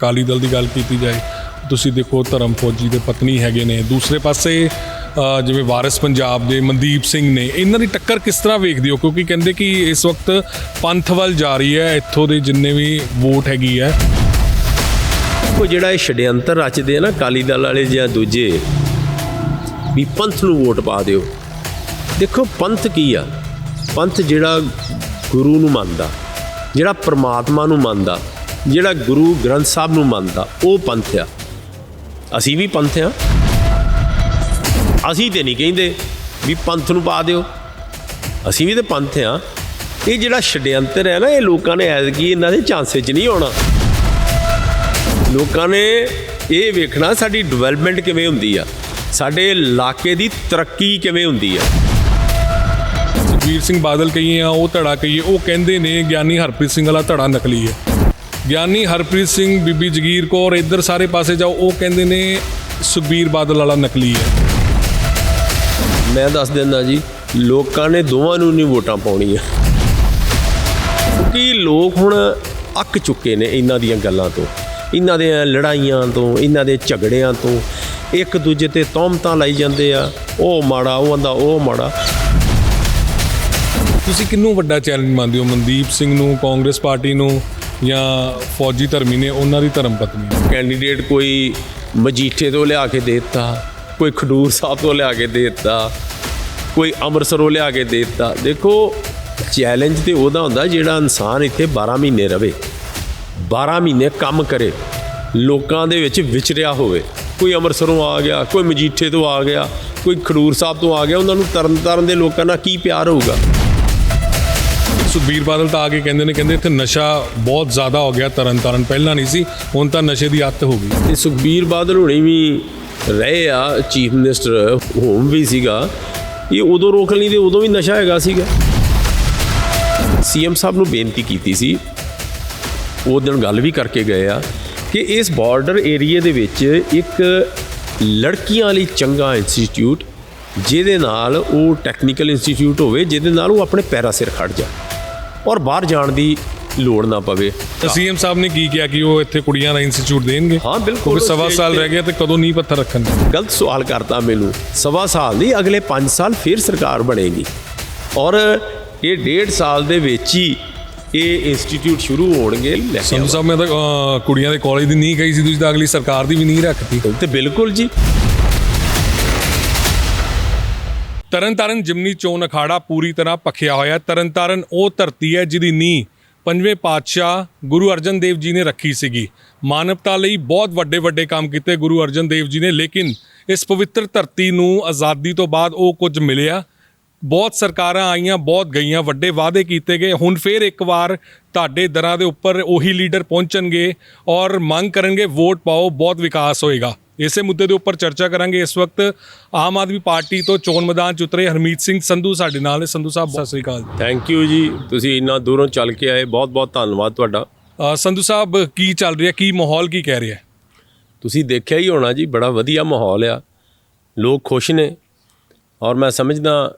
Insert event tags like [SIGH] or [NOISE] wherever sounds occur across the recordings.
ਅਕਾਲੀ ਦਲ ਦੀ ਗੱਲ ਕੀਤੀ ਜਾਏ, ਤੁਸੀਂ ਦੇਖੋ ਧਰਮ ਫੌਜੀ ਦੇ ਪਤਨੀ ਹੈਗੇ ਨੇ। ਦੂਸਰੇ ਪਾਸੇ ਜਿਵੇਂ ਵਾਰਿਸ ਪੰਜਾਬ ਦੇ ਮਨਦੀਪ ਸਿੰਘ ਨੇ, ਇਹਨਾਂ ਦੀ ਟੱਕਰ ਕਿਸ ਤਰ੍ਹਾਂ ਵੇਖਦੇ ਹੋ? ਕਿਉਂਕਿ ਕਹਿੰਦੇ ਕਿ ਇਸ ਵਕਤ ਪੰਥ ਵੱਲ ਜਾ ਰਹੀ ਹੈ, ਇੱਥੋਂ ਦੇ ਜਿੰਨੇ ਵੀ ਵੋਟ ਹੈਗੀ ਹੈ। ਉਹ ਜਿਹੜਾ ਇਹ ਛੜਯੰਤਰ ਰਚਦੇ ਆ ਨਾ ਕਾਲੀ ਦਲ ਵਾਲੇ ਜਾਂ ਦੂਜੇ, ਵੀ ਪੰਥ ਨੂੰ ਵੋਟ ਪਾ ਦਿਓ। ਦੇਖੋ ਪੰਥ ਕੀ ਆ? ਪੰਥ ਜਿਹੜਾ ਗੁਰੂ ਨੂੰ ਮੰਨਦਾ, ਜਿਹੜਾ ਪਰਮਾਤਮਾ ਨੂੰ ਮੰਨਦਾ ਜਿਹੜਾ ਗੁਰੂ ਗ੍ਰੰਥ ਸਾਹਿਬ ਨੂੰ ਮੰਨਦਾ, ਉਹ ਪੰਥ ਆ। ਅਸੀਂ ਵੀ ਪੰਥ ਆ। ਅਸੀਂ ਤੇ ਨਹੀਂ ਕਹਿੰਦੇ ਵੀ ਪੰਥ ਨੂੰ ਪਾ ਦਿਓ। ਅਸੀਂ ਵੀ ਤੇ ਪੰਥ ਆ। ਇਹ ਜਿਹੜਾ ਛੜਯੰਤਰ ਹੈ ਨਾ, ਇਹ ਲੋਕਾਂ ਨੇ ਐਤਕੀ ਇਹਨਾਂ ਦੇ ਚਾਂਸੇ 'ਚ ਨਹੀਂ ਆਉਣਾ। ਲੋਕਾਂ ਨੇ ਇਹ ਵੇਖਣਾ ਸਾਡੀ ਡਿਵੈਲਪਮੈਂਟ ਕਿਵੇਂ ਹੁੰਦੀ ਆ। ਸਾਡੇ ਇਲਾਕੇ ਦੀ ਤਰੱਕੀ ਕਿਵੇਂ ਹੁੰਦੀ ਆ। ਸੁਖਬੀਰ ਸਿੰਘ ਬਾਦਲ ਕਹੀਏ ਆ ਉਹ ਧੜਾ ਕਹੀਏ, ਉਹ ਕਹਿੰਦੇ ਨੇ ਗਿਆਨੀ ਹਰਪ੍ਰੀਤ ਸਿੰਘ ਵਾਲਾ ਧੜਾ ਨਕਲੀ ਹੈ ਗਿਆਨੀ ਹਰਪ੍ਰੀਤ ਸਿੰਘ ਬੀਬੀ ਜਗੀਰ ਕੌਰ ਇੱਧਰ ਸਾਰੇ ਪਾਸੇ ਜਾਓ ਉਹ ਕਹਿੰਦੇ ਨੇ ਸੁਖਬੀਰ ਬਾਦਲ ਵਾਲਾ ਨਕਲੀ ਹੈ। ਮੈਂ ਦੱਸ ਦਿੰਦਾ ਜੀ ਲੋਕਾਂ ਨੇ ਦੋਵਾਂ ਨੂੰ ਨਹੀਂ ਵੋਟਾਂ ਪਾਉਣੀਆਂ। ਕਿਉਂਕਿ ਲੋਕ ਹੁਣ ਅੱਕ ਚੁੱਕੇ ਨੇ ਇਹਨਾਂ ਦੀਆਂ ਗੱਲਾਂ ਤੋਂ। ਇਹਨਾਂ ਦੇ ਲੜਾਈਆਂ ਤੋਂ ਇਹਨਾਂ ਦੇ ਝਗੜਿਆਂ ਤੋਂ। ਇੱਕ ਦੂਜੇ ਤੇ ਤੌਮਤਾਂ ਲਾਈ ਜਾਂਦੇ ਆ ਉਹ ਮਾੜਾ ਉਹ ਆਂਦਾ ਉਹ ਮਾੜਾ। ਤੁਸੀਂ ਕਿੰਨੂੰ ਵੱਡਾ ਚੈਲੰਜ ਮੰਨਦੇ ਹੋ? ਮਨਦੀਪ ਸਿੰਘ ਨੂੰ ਕਾਂਗਰਸ ਪਾਰਟੀ ਨੂੰ? ਜਾਂ ਫੌਜੀ ਧਰਮੀ ਨੇ ਉਹਨਾਂ ਦੀ ਧਰਮ ਪਤਨੀ ਕੈਂਡੀਡੇਟ ਕੋਈ ਮਜੀਠੇ ਤੋਂ ਲਿਆ ਕੇ ਦੇ ਦਿੱਤਾ, ਕੋਈ ਖਡੂਰ ਸਾਹਿਬ ਤੋਂ ਲਿਆ ਕੇ ਦੇ ਦਿੱਤਾ, ਕੋਈ ਅੰਮ੍ਰਿਤਸਰੋਂ ਲਿਆ ਕੇ ਦੇ ਦਿੱਤਾ। ਦੇਖੋ ਚੈਲੰਜ ਤੇ ਉਹਦਾ ਹੁੰਦਾ ਜਿਹੜਾ ਇਨਸਾਨ ਇੱਥੇ 12 ਮਹੀਨੇ ਰਵੇ 12 ਮਹੀਨੇ ਕੰਮ ਕਰੇ, ਲੋਕਾਂ ਦੇ ਵਿੱਚ ਵਿਚਰਿਆ ਹੋਵੇ। ਕੋਈ ਅੰਮ੍ਰਿਤਸਰੋਂ ਆ ਗਿਆ, ਕੋਈ ਮਜੀਠੇ ਤੋਂ ਆ ਗਿਆ, ਕੋਈ ਖਡੂਰ ਸਾਹਿਬ ਤੋਂ ਆ ਗਿਆ, ਉਹਨਾਂ ਨੂੰ ਤਰਨ ਤਾਰਨ ਦੇ ਲੋਕਾਂ ਨਾਲ ਕੀ ਪਿਆਰ ਹੋਊਗਾ? ਸੁਖਬੀਰ ਬਾਦਲ ਤਾਂ ਆ ਕੇ ਕਹਿੰਦੇ ਨੇ, ਕਹਿੰਦੇ ਇੱਥੇ ਨਸ਼ਾ ਬਹੁਤ ਜ਼ਿਆਦਾ ਹੋ ਗਿਆ ਤਰਨ ਤਾਰਨ ਪਹਿਲਾਂ ਨਹੀਂ ਸੀ, ਹੁਣ ਤਾਂ ਨਸ਼ੇ ਦੀ ਅੱਤ ਹੋ ਗਈ। ਤੇ ਸੁਖਬੀਰ ਬਾਦਲ ਹੁਣੇ ਵੀ ਰਹੇ ਆ, ਚੀਫ ਮਿਨਿਸਟਰ ਹੋਮ ਵੀ ਸੀਗਾ। ਇਹ ਉਦੋਂ ਰੋਕ ਲਈ ਤੇ ਉਦੋਂ ਵੀ ਨਸ਼ਾ ਹੈਗਾ ਸੀਗਾ। ਸੀਐਮ ਸਾਹਿਬ ਨੂੰ ਬੇਨਤੀ ਕੀਤੀ ਸੀ, ਉਹ ਦਿਨ ਗੱਲ ਵੀ ਕਰਕੇ ਗਏ ਆ ਕਿ ਇਸ ਬਾਰਡਰ ਏਰੀਆ ਦੇ ਵਿੱਚ ਇੱਕ ਲੜਕੀਆਂ ਲਈ ਚੰਗਾ ਇੰਸਟੀਚਿਊਟ, ਜਿਹਦੇ ਨਾਲ ਉਹ ਟੈਕਨੀਕਲ ਇੰਸਟੀਚਿਊਟ ਹੋਵੇ, ਜਿਹਦੇ ਨਾਲ ਉਹ ਆਪਣੇ ਪੈਰਾਂ ਸਿਰ ਖੜ ਜਾ ਔਰ ਬਾਹਰ ਜਾਣ ਦੀ ਲੋੜ ਨਾ ਪਵੇ। ਸੀਐਮ ਸਾਹਿਬ ਨੇ ਕੀ ਕਿਹਾ ਕਿ ਉਹ ਇੱਥੇ ਕੁੜੀਆਂ ਦਾ ਇੰਸਟੀਚਿਊਟ ਦੇਣਗੇ? ਹਾਂ, ਬਿਲਕੁਲ। ਸਵਾ ਸਾਲ ਤੇ- ਰਹਿ ਗਿਆ ਤੇ ਕਦੋਂ ਨਹੀਂ ਪੱਥਰ ਰੱਖਣਗੇ ਗਲਤ ਸਵਾਲ ਕਰਤਾ ਮੈਨੂੰ। ਸਵਾ ਸਾਲ ਨਹੀਂ ਅਗਲੇ 5 ਸਾਲ ਫਿਰ ਸਰਕਾਰ ਬਣੇਗੀ। ਔਰ ਇਹ ਡੇਢ ਸਾਲ ਦੇ ਵਿੱਚ ਹੀ ਇਹ ਇੰਸਟੀਚਿਊਟ ਸ਼ੁਰੂ ਹੋਣਗੇ ਸਾਹਿਬ ਮੈਂ ਤਾਂ ਕੁੜੀਆਂ ਦੇ ਕਾਲਜ ਦੀ ਨਹੀਂ ਕਹੀ ਸੀ ਤੁਸੀਂ ਤਾਂ ਅਗਲੀ ਸਰਕਾਰ ਦੀ ਵੀ ਨਹੀਂ ਰੱਖਤੀ। ਤੇ ਬਿਲਕੁਲ ਜੀ। ਤਰਨਤਾਰਨ ਜਿਮਨੀ ਚੋਣ ਅਖਾੜਾ ਪੂਰੀ ਤਰ੍ਹਾਂ ਪਖਿਆ ਹੋਇਆ ਤਰਨਤਾਰਨ ਉਹ ਧਰਤੀ ਹੈ ਜਿਹਦੀ ਨੀਂਹ ਪੰਜਵੇਂ ਪਾਤਸ਼ਾਹ ਗੁਰੂ ਅਰਜਨ ਦੇਵ ਜੀ ਨੇ ਰੱਖੀ ਸੀਗੀ। ਮਾਨਵਤਾ ਲਈ ਬਹੁਤ ਵੱਡੇ ਵੱਡੇ ਕੰਮ ਕੀਤੇ ਗੁਰੂ ਅਰਜਨ ਦੇਵ ਜੀ ਨੇ, ਲੇਕਿਨ ਇਸ ਪਵਿੱਤਰ ਧਰਤੀ ਨੂੰ ਆਜ਼ਾਦੀ ਤੋਂ ਬਾਅਦ ਉਹ ਕੁਝ ਮਿਲਿਆ। ਬਹੁਤ ਸਰਕਾਰਾਂ ਆਈਆਂ, ਬਹੁਤ ਗਈਆਂ, ਵੱਡੇ ਵਾਅਦੇ ਕੀਤੇ ਗਏ। ਹੁਣ ਫੇਰ ਇੱਕ ਵਾਰ ਤੁਹਾਡੇ ਦਰਾਂ ਦੇ ਉੱਪਰ ਉਹੀ ਲੀਡਰ ਪਹੁੰਚਣਗੇ ਔਰ ਮੰਗ ਕਰਨਗੇ, ਵੋਟ ਪਾਓ, ਬਹੁਤ ਵਿਕਾਸ ਹੋਏਗਾ। ਇਸੇ ਮੁੱਦੇ ਦੇ ਉੱਪਰ ਚਰਚਾ ਕਰਾਂਗੇ। ਇਸ ਵਕਤ ਆਮ ਆਦਮੀ ਪਾਰਟੀ ਤੋਂ ਚੋਣ ਮੈਦਾਨ 'ਚ ਉਤਰੇ ਹਰਮੀਤ ਸਿੰਘ ਸੰਧੂ ਸਾਡੇ ਨਾਲ ਨੇ। ਸੰਧੂ ਸਾਹਿਬ ਸਤਿ ਸ੍ਰੀ ਅਕਾਲ ਥੈਂਕ ਯੂ ਜੀ। ਤੁਸੀਂ ਇੰਨਾ ਦੂਰੋਂ ਚੱਲ ਕੇ ਆਏ। ਬਹੁਤ ਬਹੁਤ ਧੰਨਵਾਦ ਤੁਹਾਡਾ। ਸੰਧੂ ਸਾਹਿਬ ਕੀ ਚੱਲ ਰਿਹਾ? ਕੀ ਮਾਹੌਲ ਕੀ ਕਹਿ ਰਿਹਾ? ਤੁਸੀਂ ਦੇਖਿਆ ਹੀ ਹੋਣਾ ਜੀ ਬੜਾ ਵਧੀਆ ਮਾਹੌਲ ਆ। ਲੋਕ ਖੁਸ਼ ਨੇ। ਔਰ ਮੈਂ ਸਮਝਦਾ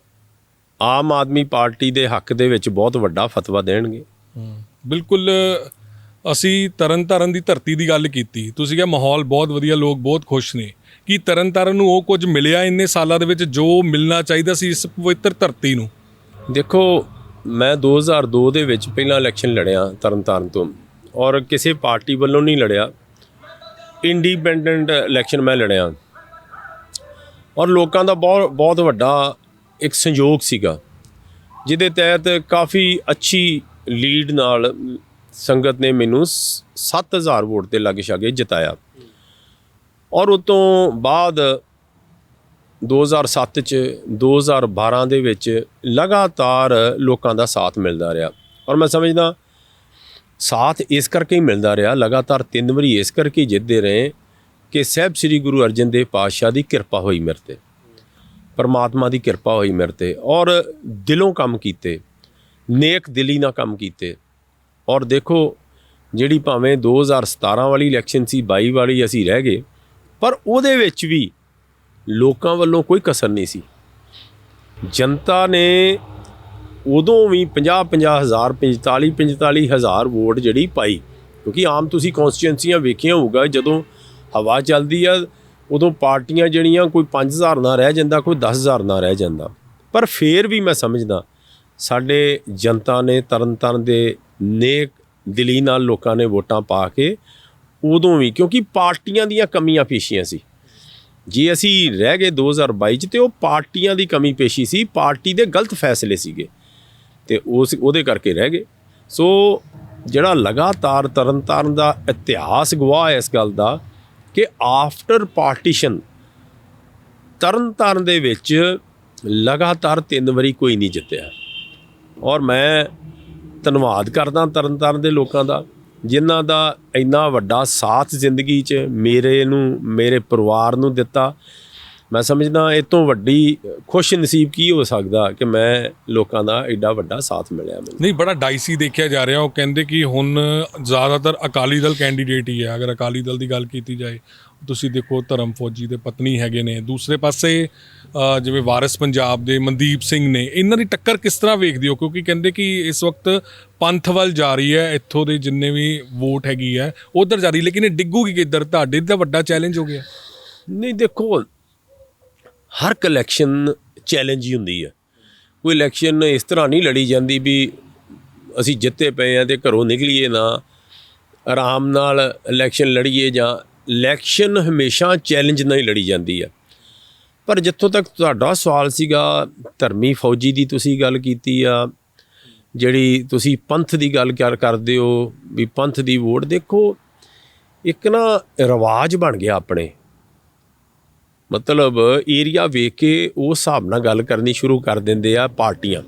ਆਮ ਆਦਮੀ ਪਾਰਟੀ ਦੇ ਹੱਕ ਦੇ ਵਿੱਚ ਬਹੁਤ ਵੱਡਾ ਫਤਵਾ ਦੇਣਗੇ। ਬਿਲਕੁਲ। ਅਸੀਂ ਤਰਨਤਾਰਨ ਦੀ ਧਰਤੀ ਦੀ ਗੱਲ ਕੀਤੀ। ਤੁਸੀਂ ਕਿਹਾ ਮਾਹੌਲ ਬਹੁਤ ਵਧੀਆ, ਲੋਕ ਬਹੁਤ ਖੁਸ਼ ਨੇ। ਕੀ ਤਰਨਤਾਰਨ ਨੂੰ ਉਹ ਕੁਝ ਮਿਲਿਆ ਇੰਨੇ ਸਾਲਾਂ ਦੇ ਵਿੱਚ ਜੋ ਮਿਲਣਾ ਚਾਹੀਦਾ ਸੀ ਇਸ ਪਵਿੱਤਰ ਧਰਤੀ ਨੂੰ? ਦੇਖੋ, ਮੈਂ 2002 ਦੇ ਵਿੱਚ ਪਹਿਲਾਂ ਇਲੈਕਸ਼ਨ ਲੜਿਆ ਤਰਨਤਾਰਨ ਤੋਂ ਔਰ ਕਿਸੇ ਪਾਰਟੀ ਵੱਲੋਂ ਨਹੀਂ ਲੜਿਆ। ਇੰਡੀਪੈਂਡੈਂਟ ਇਲੈਕਸ਼ਨ ਮੈਂ ਲੜਿਆ। ਔਰ ਲੋਕਾਂ ਦਾ ਬਹੁਤ ਬਹੁਤ ਵੱਡਾ ਇੱਕ ਸੰਯੋਗ ਸੀਗਾ, ਜਿਹਦੇ ਤਹਿਤ ਕਾਫੀ ਅੱਛੀ ਲੀਡ ਨਾਲ ਸੰਗਤ ਨੇ ਮੈਨੂੰ ਸ- 7000 ਵੋਟ ਤੇ ਲੱਗ ਛਾਗੇ ਜਿਤਾਇਆ। ਔਰ ਉਸ ਤੋਂ ਬਾਅਦ 2007 ਚ 2012 ਦੇ ਵਿੱਚ ਲਗਾਤਾਰ ਲੋਕਾਂ ਦਾ ਸਾਥ ਮਿਲਦਾ ਰਿਹਾ। ਔਰ ਮੈਂ ਸਮਝਦਾ, ਸਾਥ ਇਸ ਕਰਕੇ ਹੀ ਮਿਲਦਾ ਰਿਹਾ, ਲਗਾਤਾਰ ਤਿੰਨ ਵਾਰੀ ਇਸ ਕਰਕੇ ਜਿੱਤਦੇ ਰਹੇ ਕਿ ਸਹਿਬ ਸ੍ਰੀ ਗੁਰੂ ਅਰਜਨ ਦੇਵ ਪਾਤਸ਼ਾਹ ਦੀ ਕਿਰਪਾ ਹੋਈ ਮੇਰੇ ਤੇ। ਪਰਮਾਤਮਾ ਦੀ ਕਿਰਪਾ ਹੋਈ ਮੇਰੇ ਤੇ। ਔਰ ਦਿਲੋਂ ਕੰਮ ਕੀਤੇ, ਨੇਕ ਦਿਲੀ ਨਾਲ ਕੰਮ ਕੀਤੇ। ਔਰ ਦੇਖੋ, ਜਿਹੜੀ ਭਾਵੇਂ 2017 ਵਾਲੀ ਇਲੈਕਸ਼ਨ ਸੀ 22 ਵਾਲੀ ਅਸੀਂ ਰਹਿ ਗਏ, ਪਰ ਉਹਦੇ ਵਿੱਚ ਵੀ ਲੋਕਾਂ ਵੱਲੋਂ ਕੋਈ ਕਸਰ ਨਹੀਂ ਸੀ। ਜਨਤਾ ਨੇ ਉਦੋਂ ਵੀ 50 50 ਹਜ਼ਾਰ 45 45 ਹਜ਼ਾਰ ਵੋਟ ਜਿਹੜੀ ਪਾਈ, ਕਿਉਂਕਿ ਆਮ ਤੁਸੀਂ ਕਨਸਟੀਟੈਂਸੀਆਂ ਵੇਖੀਆਂ ਹੋਊਗਾ, ਜਦੋਂ ਹਵਾ ਚੱਲਦੀ ਆ, ਉਦੋਂ ਪਾਰਟੀਆਂ ਜਿਹੜੀਆਂ ਕੋਈ 5000 ਨਾਲ ਰਹਿ ਜਾਂਦਾ, ਕੋਈ 10000 ਨਾਲ ਰਹਿ ਜਾਂਦਾ। ਪਰ ਫੇਰ ਵੀ ਮੈਂ ਸਮਝਦਾ, ਸਾਡੇ ਜਨਤਾ ਨੇ ਤਰਨਤਾਰਨ ਦੇ ਨੇਕ ਦਿਲੀ ਨਾਲ ਲੋਕਾਂ ਨੇ ਵੋਟਾਂ ਪਾ ਕੇ ਉਦੋਂ ਵੀ, ਕਿਉਂਕਿ ਪਾਰਟੀਆਂ ਦੀਆਂ ਕਮੀਆਂ ਪੇਸ਼ੀਆਂ ਸੀ। ਜੇ ਅਸੀਂ ਰਹਿ ਗਏ 2022 ਚ ਤੇ ਉਹ ਪਾਰਟੀਆਂ ਦੀ ਕਮੀ ਪੇਸ਼ੀ ਸੀ, ਪਾਰਟੀ ਦੇ ਗਲਤ ਫੈਸਲੇ ਸੀਗੇ। ਤੇ ਉਸ, ਉਹਦੇ ਕਰਕੇ ਰਹਿ ਗਏ। ਸੋ ਜਿਹੜਾ ਲਗਾਤਾਰ ਤਰਨਤਾਰਨ ਦਾ ਇਤਿਹਾਸ ਗਵਾਹ ਹੈ ਇਸ ਗੱਲ ਦਾ ਕਿ ਆਫਟਰ ਪਾਰਟੀਸ਼ਨ ਤਰਨਤਾਰਨ ਦੇ ਵਿੱਚ ਲਗਾਤਾਰ ਤਿੰਨ ਵਾਰੀ ਕੋਈ ਨਹੀਂ ਜਿੱਤਿਆ। ਔਰ ਮੈਂ ਧੰਨਵਾਦ ਕਰਦਾ ਤਰਨਤਾਰਨ ਦੇ ਲੋਕਾਂ ਦਾ, ਜਿਨ੍ਹਾਂ ਦਾ ਇੰਨਾ ਵੱਡਾ ਸਾਥ ਜ਼ਿੰਦਗੀ 'ਚ ਮੇਰੇ ਨੂੰ, ਮੇਰੇ ਪਰਿਵਾਰ ਨੂੰ ਦਿੱਤਾ। ਮੈਂ ਸਮਝਦਾ ਇਹ ਤੋਂ ਵੱਡੀ ਖੁਸ਼ ਨਸੀਬ ਕੀ ਹੋ ਸਕਦਾ ਕਿ ਮੈਂ ਲੋਕਾਂ ਦਾ ਐਡਾ ਵੱਡਾ ਸਾਥ ਮਿਲਿਆ ਮੈਨੂੰ? ਨਹੀਂ, ਬੜਾ ਡਾਈਸੀ ਦੇਖਿਆ ਜਾ ਰਿਹਾ। ਉਹ ਕਹਿੰਦੇ ਕਿ ਹੁਣ ਜ਼ਿਆਦਾਤਰ ਅਕਾਲੀ ਦਲ ਕੈਂਡੀਡੇਟ ਹੀ ਹੈ। ਅਗਰ ਅਕਾਲੀ ਦਲ ਦੀ ਗੱਲ ਕੀਤੀ ਜਾਏ, ਤੁਸੀਂ ਦੇਖੋ ਧਰਮ ਫੌਜੀ ਦੇ ਪਤਨੀ ਹੈਗੇ ਨੇ। ਦੂਸਰੇ ਪਾਸੇ ਜਿਵੇਂ ਵਾਰਿਸ ਪੰਜਾਬ ਦੇ ਮਨਦੀਪ ਸਿੰਘ ਨੇ, ਇਹਨਾਂ ਦੀ ਟੱਕਰ ਕਿਸ ਤਰ੍ਹਾਂ ਵੇਖਦੇ ਹੋ? ਕਿਉਂਕਿ ਕਹਿੰਦੇ ਕਿ ਇਸ ਵਕਤ ਪੰਥ ਵੱਲ ਜਾ ਰਹੀ ਹੈ, ਇੱਥੋਂ ਦੇ ਜਿੰਨੇ ਵੀ ਵੋਟ ਹੈਗੀ ਹੈ, ਉਧਰ ਜਾ ਰਹੀ, ਲੇਕਿਨ ਇਹ ਡਿੱਗੂਗੀ ਕਿੱਧਰ? ਤੁਹਾਡੇ ਦਾ ਵੱਡਾ ਚੈਲੰਜ ਹੋ ਗਿਆ। ਨਹੀਂ, ਦੇਖੋ, ਹਰ ਇਲੈਕਸ਼ਨ ਚੈਲੰਜ ਹੀ ਹੁੰਦੀ ਹੈ। ਕੋਈ ਇਲੈਕਸ਼ਨ ਇਸ ਤਰ੍ਹਾਂ ਨਹੀਂ ਲੜੀ ਜਾਂਦੀ ਵੀ ਅਸੀਂ ਜਿੱਤੇ ਪਏ ਆ ਤੇ ਘਰੋਂ ਨਿਕਲੀਏ ਨਾ। ਆਰਾਮ ਨਾਲ ਇਲੈਕਸ਼ਨ ਲੜੀਏ ਜਾਂ ਇਲੈਕਸ਼ਨ ਹਮੇਸ਼ਾ ਚੈਲੰਜ ਨਾਲ ਹੀ ਲੜੀ ਜਾਂਦੀ ਹੈ। ਪਰ ਜਿੱਥੋਂ ਤੱਕ ਤੁਹਾਡਾ ਸਵਾਲ ਸੀਗਾ, ਧਰਮੀ ਫੌਜੀ ਦੀ ਤੁਸੀਂ ਗੱਲ ਕੀਤੀ ਆ, ਜਿਹੜੀ ਤੁਸੀਂ ਪੰਥ ਦੀ ਗੱਲ ਕਰ, ਕਰਦੇ ਹੋ, ਵੀ ਪੰਥ ਦੀ ਵੋਟ ਦੇਖੋ, ਇੱਕ ਨਾ ਰਿਵਾਜ ਬਣ ਗਿਆ ਆਪਣੇ। ਮਤਲਬ ਏਰੀਆ ਵੇਖ ਕੇ ਉਸ ਹਿਸਾਬ ਨਾਲ ਗੱਲ ਕਰਨੀ ਸ਼ੁਰੂ ਕਰ ਦਿੰਦੇ ਆ ਪਾਰਟੀਆਂ।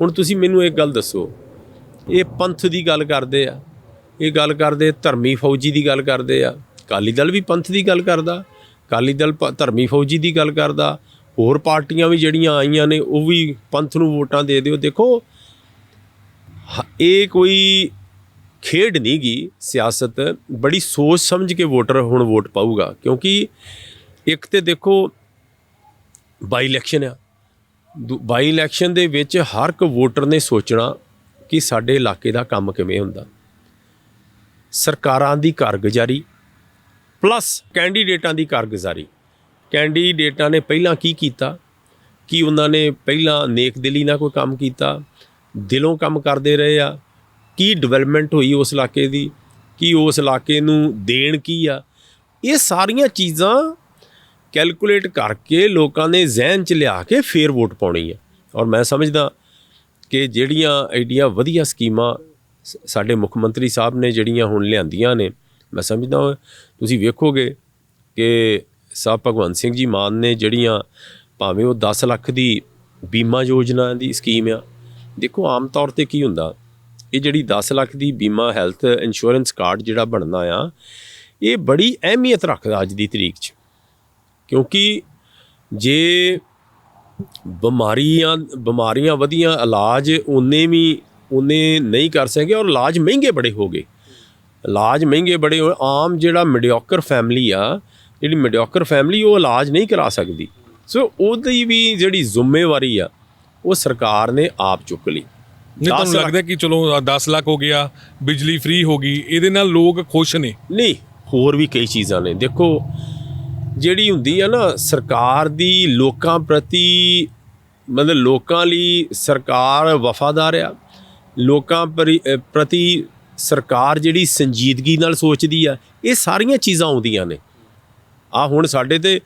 ਹੁਣ ਤੁਸੀਂ ਮੈਨੂੰ ਇੱਕ ਗੱਲ ਦੱਸੋ, ਇਹ ਪੰਥ ਦੀ ਗੱਲ ਕਰਦੇ ਆ, ਇਹ ਗੱਲ ਕਰਦੇ ਧਰਮੀ ਫੌਜੀ ਦੀ ਗੱਲ ਕਰਦੇ ਆ, ਅਕਾਲੀ ਦਲ ਵੀ ਪੰਥ ਦੀ ਗੱਲ ਕਰਦਾ ਅਕਾਲੀ ਦਲ ਧਰਮੀ ਫੌਜੀ ਦੀ ਗੱਲ ਕਰਦਾ, ਹੋਰ ਪਾਰਟੀਆਂ ਵੀ ਜਿਹੜੀਆਂ ਆਈਆਂ ਨੇ, ਉਹ ਵੀ ਪੰਥ ਨੂੰ ਵੋਟਾਂ ਦੇ ਦਿਓ। ਦੇਖੋ, ਹ- ਇਹ ਕੋਈ ਖੇਡ ਨਹੀਂ ਗੀ ਸਿਆਸਤ। ਬੜੀ ਸੋਚ ਸਮਝ ਕੇ ਵੋਟਰ ਹੁਣ ਵੋਟ ਪਾਊਗਾ, ਕਿਉਂਕਿ ਇੱਕ ਤੇ ਦੇਖੋ, ਬਾਈ ਇਲੈਕਸ਼ਨ ਆ। ਦੂ- ਬਾਈ ਇਲੈਕਸ਼ਨ ਦੇ ਵਿੱਚ ਹਰ ਇੱਕ ਵੋਟਰ ਨੇ ਸੋਚਣਾ ਕਿ ਸਾਡੇ ਇਲਾਕੇ ਦਾ ਕੰਮ ਕਿਵੇਂ ਹੁੰਦਾ। ਸਰਕਾਰਾਂ ਦੀ ਕਾਰਗੁਜ਼ਾਰੀ ਪਲੱਸ ਕੈਂਡੀਡੇਟਾਂ ਦੀ ਕਾਰਗੁਜ਼ਾਰੀ। ਕੈਂਡੀਡੇਟਾਂ ਨੇ ਪਹਿਲਾਂ ਕੀ ਕੀਤਾ? ਕੀ ਉਹਨਾਂ ਨੇ ਪਹਿਲਾਂ ਨੇਕ ਦਿਲੀ ਨਾਲ ਕੋਈ ਕੰਮ ਕੀਤਾ? ਦਿਲੋਂ ਕੰਮ ਕਰਦੇ ਰਹੇ ਆ? ਕੀ ਡਿਵੈਲਪਮੈਂਟ ਹੋਈ ਉਸ ਇਲਾਕੇ ਦੀ? ਕੀ ਉਸ ਇਲਾਕੇ ਨੂੰ ਦੇਣ ਕੀ ਆ? ਇਹ ਸਾਰੀਆਂ ਚੀਜ਼ਾਂ ਕੈਲਕੂਲੇਟ ਕਰਕੇ ਲੋਕਾਂ ਨੇ ਜ਼ਿਹਨ 'ਚ ਲਿਆ ਕੇ ਫੇਰ ਵੋਟ ਪਾਉਣੀ ਆ। ਔਰ ਮੈਂ ਸਮਝਦਾ ਕਿ ਜਿਹੜੀਆਂ ਐਡੀਆਂ ਵਧੀਆ ਸਕੀਮਾਂ ਸ- ਸਾਡੇ ਮੁੱਖ ਮੰਤਰੀ ਸਾਹਿਬ ਨੇ ਜਿਹੜੀਆਂ ਹੁਣ ਲਿਆਂਦੀਆਂ ਨੇ ਮੈਂ ਸਮਝਦਾ ਤੁਸੀਂ ਵੇਖੋਗੇ ਕਿ ਸਾਹਿਬ ਭਗਵੰਤ ਸਿੰਘ ਜੀ ਮਾਨ ਨੇ ਜਿਹੜੀਆਂ ਭਾਵੇਂ ਉਹ 10 ਲੱਖ ਦੀ ਬੀਮਾ ਯੋਜਨਾ ਦੀ ਸਕੀਮ ਆ, ਦੇਖੋ ਆਮ ਤੌਰ ਤੇ ਕੀ ਹੁੰਦਾ, ਇਹ ਜਿਹੜੀ 10 ਲੱਖ ਦੀ ਬੀਮਾ ਹੈਲਥ ਇੰਸ਼ੋਰੈਂਸ ਕਾਰਡ ਜਿਹੜਾ ਬਣਨਾ ਆ, ਇਹ ਬੜੀ ਅਹਿਮੀਅਤ ਰੱਖਦਾ ਅੱਜ ਦੀ ਤਰੀਕ 'ਚ। ਕਿਉਂਕਿ ਜੇ ਬਿਮਾਰੀਆਂ ਬਿਮਾਰੀਆਂ ਵਧੀਆਂ ਇਲਾਜ ਉਨੇ ਵੀ ਉਨੇ ਨਹੀਂ ਕਰ ਸਕੇ ਔਰ ਇਲਾਜ ਮਹਿੰਗੇ ਬੜੇ ਹੋ ਗਏ। ਇਲਾਜ ਮਹਿੰਗੇ ਬੜੇ ਹੋਏ ਆਮ ਜਿਹੜਾ ਮੀਡੀਓਕਰ ਫੈਮਿਲੀ ਆ ਜਿਹੜੀ ਮੀਡੀਓਕਰ ਫੈਮਿਲੀ ਉਹ ਇਲਾਜ ਨਹੀਂ ਕਰਾ ਸਕਦੀ। ਸੋ ਉਹਦੀ ਵੀ ਜਿਹੜੀ ਜ਼ਿੰਮੇਵਾਰੀ ਆ ਉਹ ਸਰਕਾਰ ਨੇ ਆਪ ਚੁੱਕ ਲਈ। ਨਹੀਂ ਤੁਹਾਨੂੰ ਲੱਗਦਾ ਕਿ ਚਲੋ 10 ਲੱਖ ਹੋ ਗਿਆ ਬਿਜਲੀ ਫ੍ਰੀ ਹੋ ਗਈ ਇਹਦੇ ਨਾਲ ਲੋਕ ਖੁਸ਼ ਨੇ? ਨਹੀਂ ਹੋਰ ਵੀ ਕਈ ਚੀਜ਼ਾਂ ਨੇ। ਦੇਖੋ ਜਿਹੜੀ ਹੁੰਦੀ ਆ ਨਾ ਸਰਕਾਰ ਦੀ ਲੋਕਾਂ ਪ੍ਰਤੀ ਮਤਲਬ ਲੋਕਾਂ ਲਈ ਸਰਕਾਰ ਵਫਾਦਾਰ ਆ। ਲੋਕਾਂ ਪ੍ਰਤੀ ਸਰਕਾਰ ਜਿਹੜੀ ਸੰਜੀਦਗੀ ਨਾਲ ਸੋਚਦੀ ਆ, ਇਹ ਸਾਰੀਆਂ ਚੀਜ਼ਾਂ ਆਉਂਦੀਆਂ ਨੇ। ਆ ਹੁਣ ਸਾਡੇ ਤੇ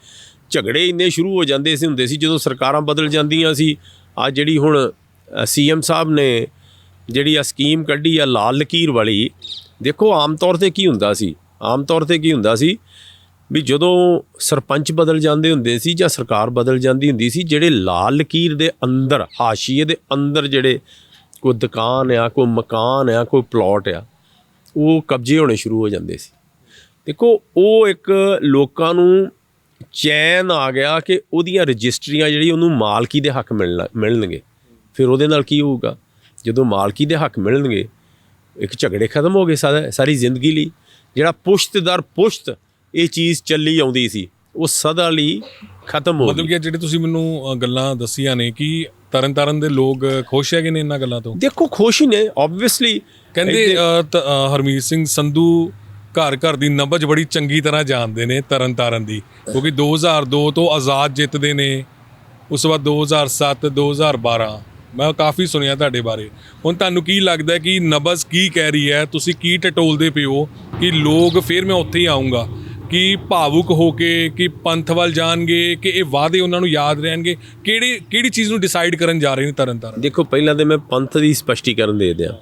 ਝਗੜੇ ਇੰਨੇ ਸ਼ੁਰੂ ਹੋ ਜਾਂਦੇ ਸੀ, ਹੁੰਦੇ ਸੀ ਜਦੋਂ ਸਰਕਾਰਾਂ ਬਦਲ ਜਾਂਦੀਆਂ ਸੀ। ਆ ਜਿਹੜੀ ਹੁਣ ਸੀਐਮ ਸਾਹਿਬ ਨੇ ਜਿਹੜੀ ਆ ਸਕੀਮ ਕੱਢੀ ਆ, ਲਾਲ ਲਕੀਰ ਵਾਲੀ, ਦੇਖੋ ਆਮ ਤੌਰ ਤੇ ਕੀ ਹੁੰਦਾ ਸੀ, ਆਮ ਤੌਰ ਤੇ ਕੀ ਹੁੰਦਾ ਸੀ ਵੀ ਜਦੋਂ ਸਰਪੰਚ ਬਦਲ ਜਾਂਦੇ ਹੁੰਦੇ ਸੀ ਜਾਂ ਸਰਕਾਰ ਬਦਲ ਜਾਂਦੀ ਹੁੰਦੀ ਸੀ, ਜਿਹੜੇ ਲਾਲ ਲਕੀਰ ਦੇ ਅੰਦਰ, ਹਾਸ਼ੀਏ ਦੇ ਅੰਦਰ ਜਿਹੜੇ ਕੋਈ ਦੁਕਾਨ ਆ, ਕੋਈ ਮਕਾਨ ਆ, ਕੋਈ ਪਲਾਟ ਆ, ਉਹ ਕਬਜ਼ੇ ਹੋਣੇ ਸ਼ੁਰੂ ਹੋ ਜਾਂਦੇ ਸੀ। ਦੇਖੋ, ਉਹ ਇੱਕ ਲੋਕਾਂ ਨੂੰ ਚੈਨ ਆ ਗਿਆ ਕਿ ਉਹਦੀਆਂ ਰਜਿਸਟਰੀਆਂ ਜਿਹੜੀ ਉਹਨੂੰ ਮਾਲਕੀ ਦੇ ਹੱਕ ਮਿਲਣ ਮਿਲਣਗੇ। ਫਿਰ ਉਹਦੇ ਨਾਲ ਕੀ ਹੋਊਗਾ? ਜਦੋਂ ਮਾਲਕੀ ਦੇ ਹੱਕ ਮਿਲਣਗੇ, ਇੱਕ ਝਗੜੇ ਖਤਮ ਹੋ ਗਏ ਸਾਰਾ, ਸਾਰੀ ਜ਼ਿੰਦਗੀ ਲਈ। ਜਿਹੜਾ ਪੁਸ਼ਤ ਦਰ ਪੁਸ਼ਤ ਇਹ ਚੀਜ਼ ਚੱਲੀ ਆਉਂਦੀ ਸੀ, ਉਹ ਸਦਾ ਲਈ ਖਤਮ ਹੋ ਮਤਲਬ ਗਈ। ਕਿ ਜਿਹੜੇ ਤੁਸੀਂ ਮੈਨੂੰ ਅ, ਗੱਲਾਂ ਦੱਸੀਆਂ ਨੇ ਕਿ ਤਰਨਤਾਰਨ ਦੇ ਲੋਕ ਖੁਸ਼ ਹੈਗੇ ਨੇ ਇਹਨਾਂ ਗੱਲਾਂ ਤੋਂ? ਦੇਖੋ ਖੁਸ਼ ਹੀ ਨੇ ਆਬਵੀਅਸਲੀ ਕਹਿੰਦੇ ਅ, ਤ- ਅ, ਹਰਮੀਤ ਸਿੰਘ ਸੰਧੂ ਘਰ ਘਰ ਦੀ ਨਬਜ ਬੜੀ ਚੰਗੀ ਤਰ੍ਹਾਂ ਜਾਣਦੇ ਨੇ ਤਰਨ ਤਾਰਨ ਦੀ ਕਿਉਂਕਿ 2002 ਤੋਂ ਆਜ਼ਾਦ ਜਿੱਤਦੇ ਨੇ ਉਸ ਤੋਂ ਬਾਅਦ 2007 2012 ਮੈਂ ਕਾਫੀ ਸੁਣਿਆ ਤੁਹਾਡੇ ਬਾਰੇ। ਹੁਣ ਤੁਹਾਨੂੰ ਕੀ ਲੱਗਦਾ ਹੈ ਕਿ ਨਬਜ਼ ਕੀ ਕਹਿ ਰਹੀ ਹੈ? ਤੁਸੀਂ ਕੀ ਟਟੋਲਦੇ ਪਿਓ ਕਿ ਲੋਕ ਫਿਰ ਮੈਂ ਉੱਥੇ ਹੀ ਆਉਂਗਾ ਕਿ ਭਾਵੁਕ ਹੋ ਕੇ, ਕਿ ਪੰਥ ਵੱਲ ਜਾਣਗੇ, ਕਿ ਇਹ ਵਾਅਦੇ ਉਹਨਾਂ ਨੂੰ ਯਾਦ ਰਹਿਣਗੇ, ਕਿਹੜੀ ਕਿਹੜੀ ਚੀਜ਼ ਨੂੰ ਡਿਸਾਈਡ ਕਰਨ ਜਾ ਰਹੇ ਨੇ ਤਰਨ ਤਾਰਨ ਦੇਖੋ, ਪਹਿਲਾਂ ਤੇ ਮੈਂ ਪੰਥ ਦੀ ਸਪਸ਼ਟੀਕਰਨ ਦੇ ਦਿਆਂ।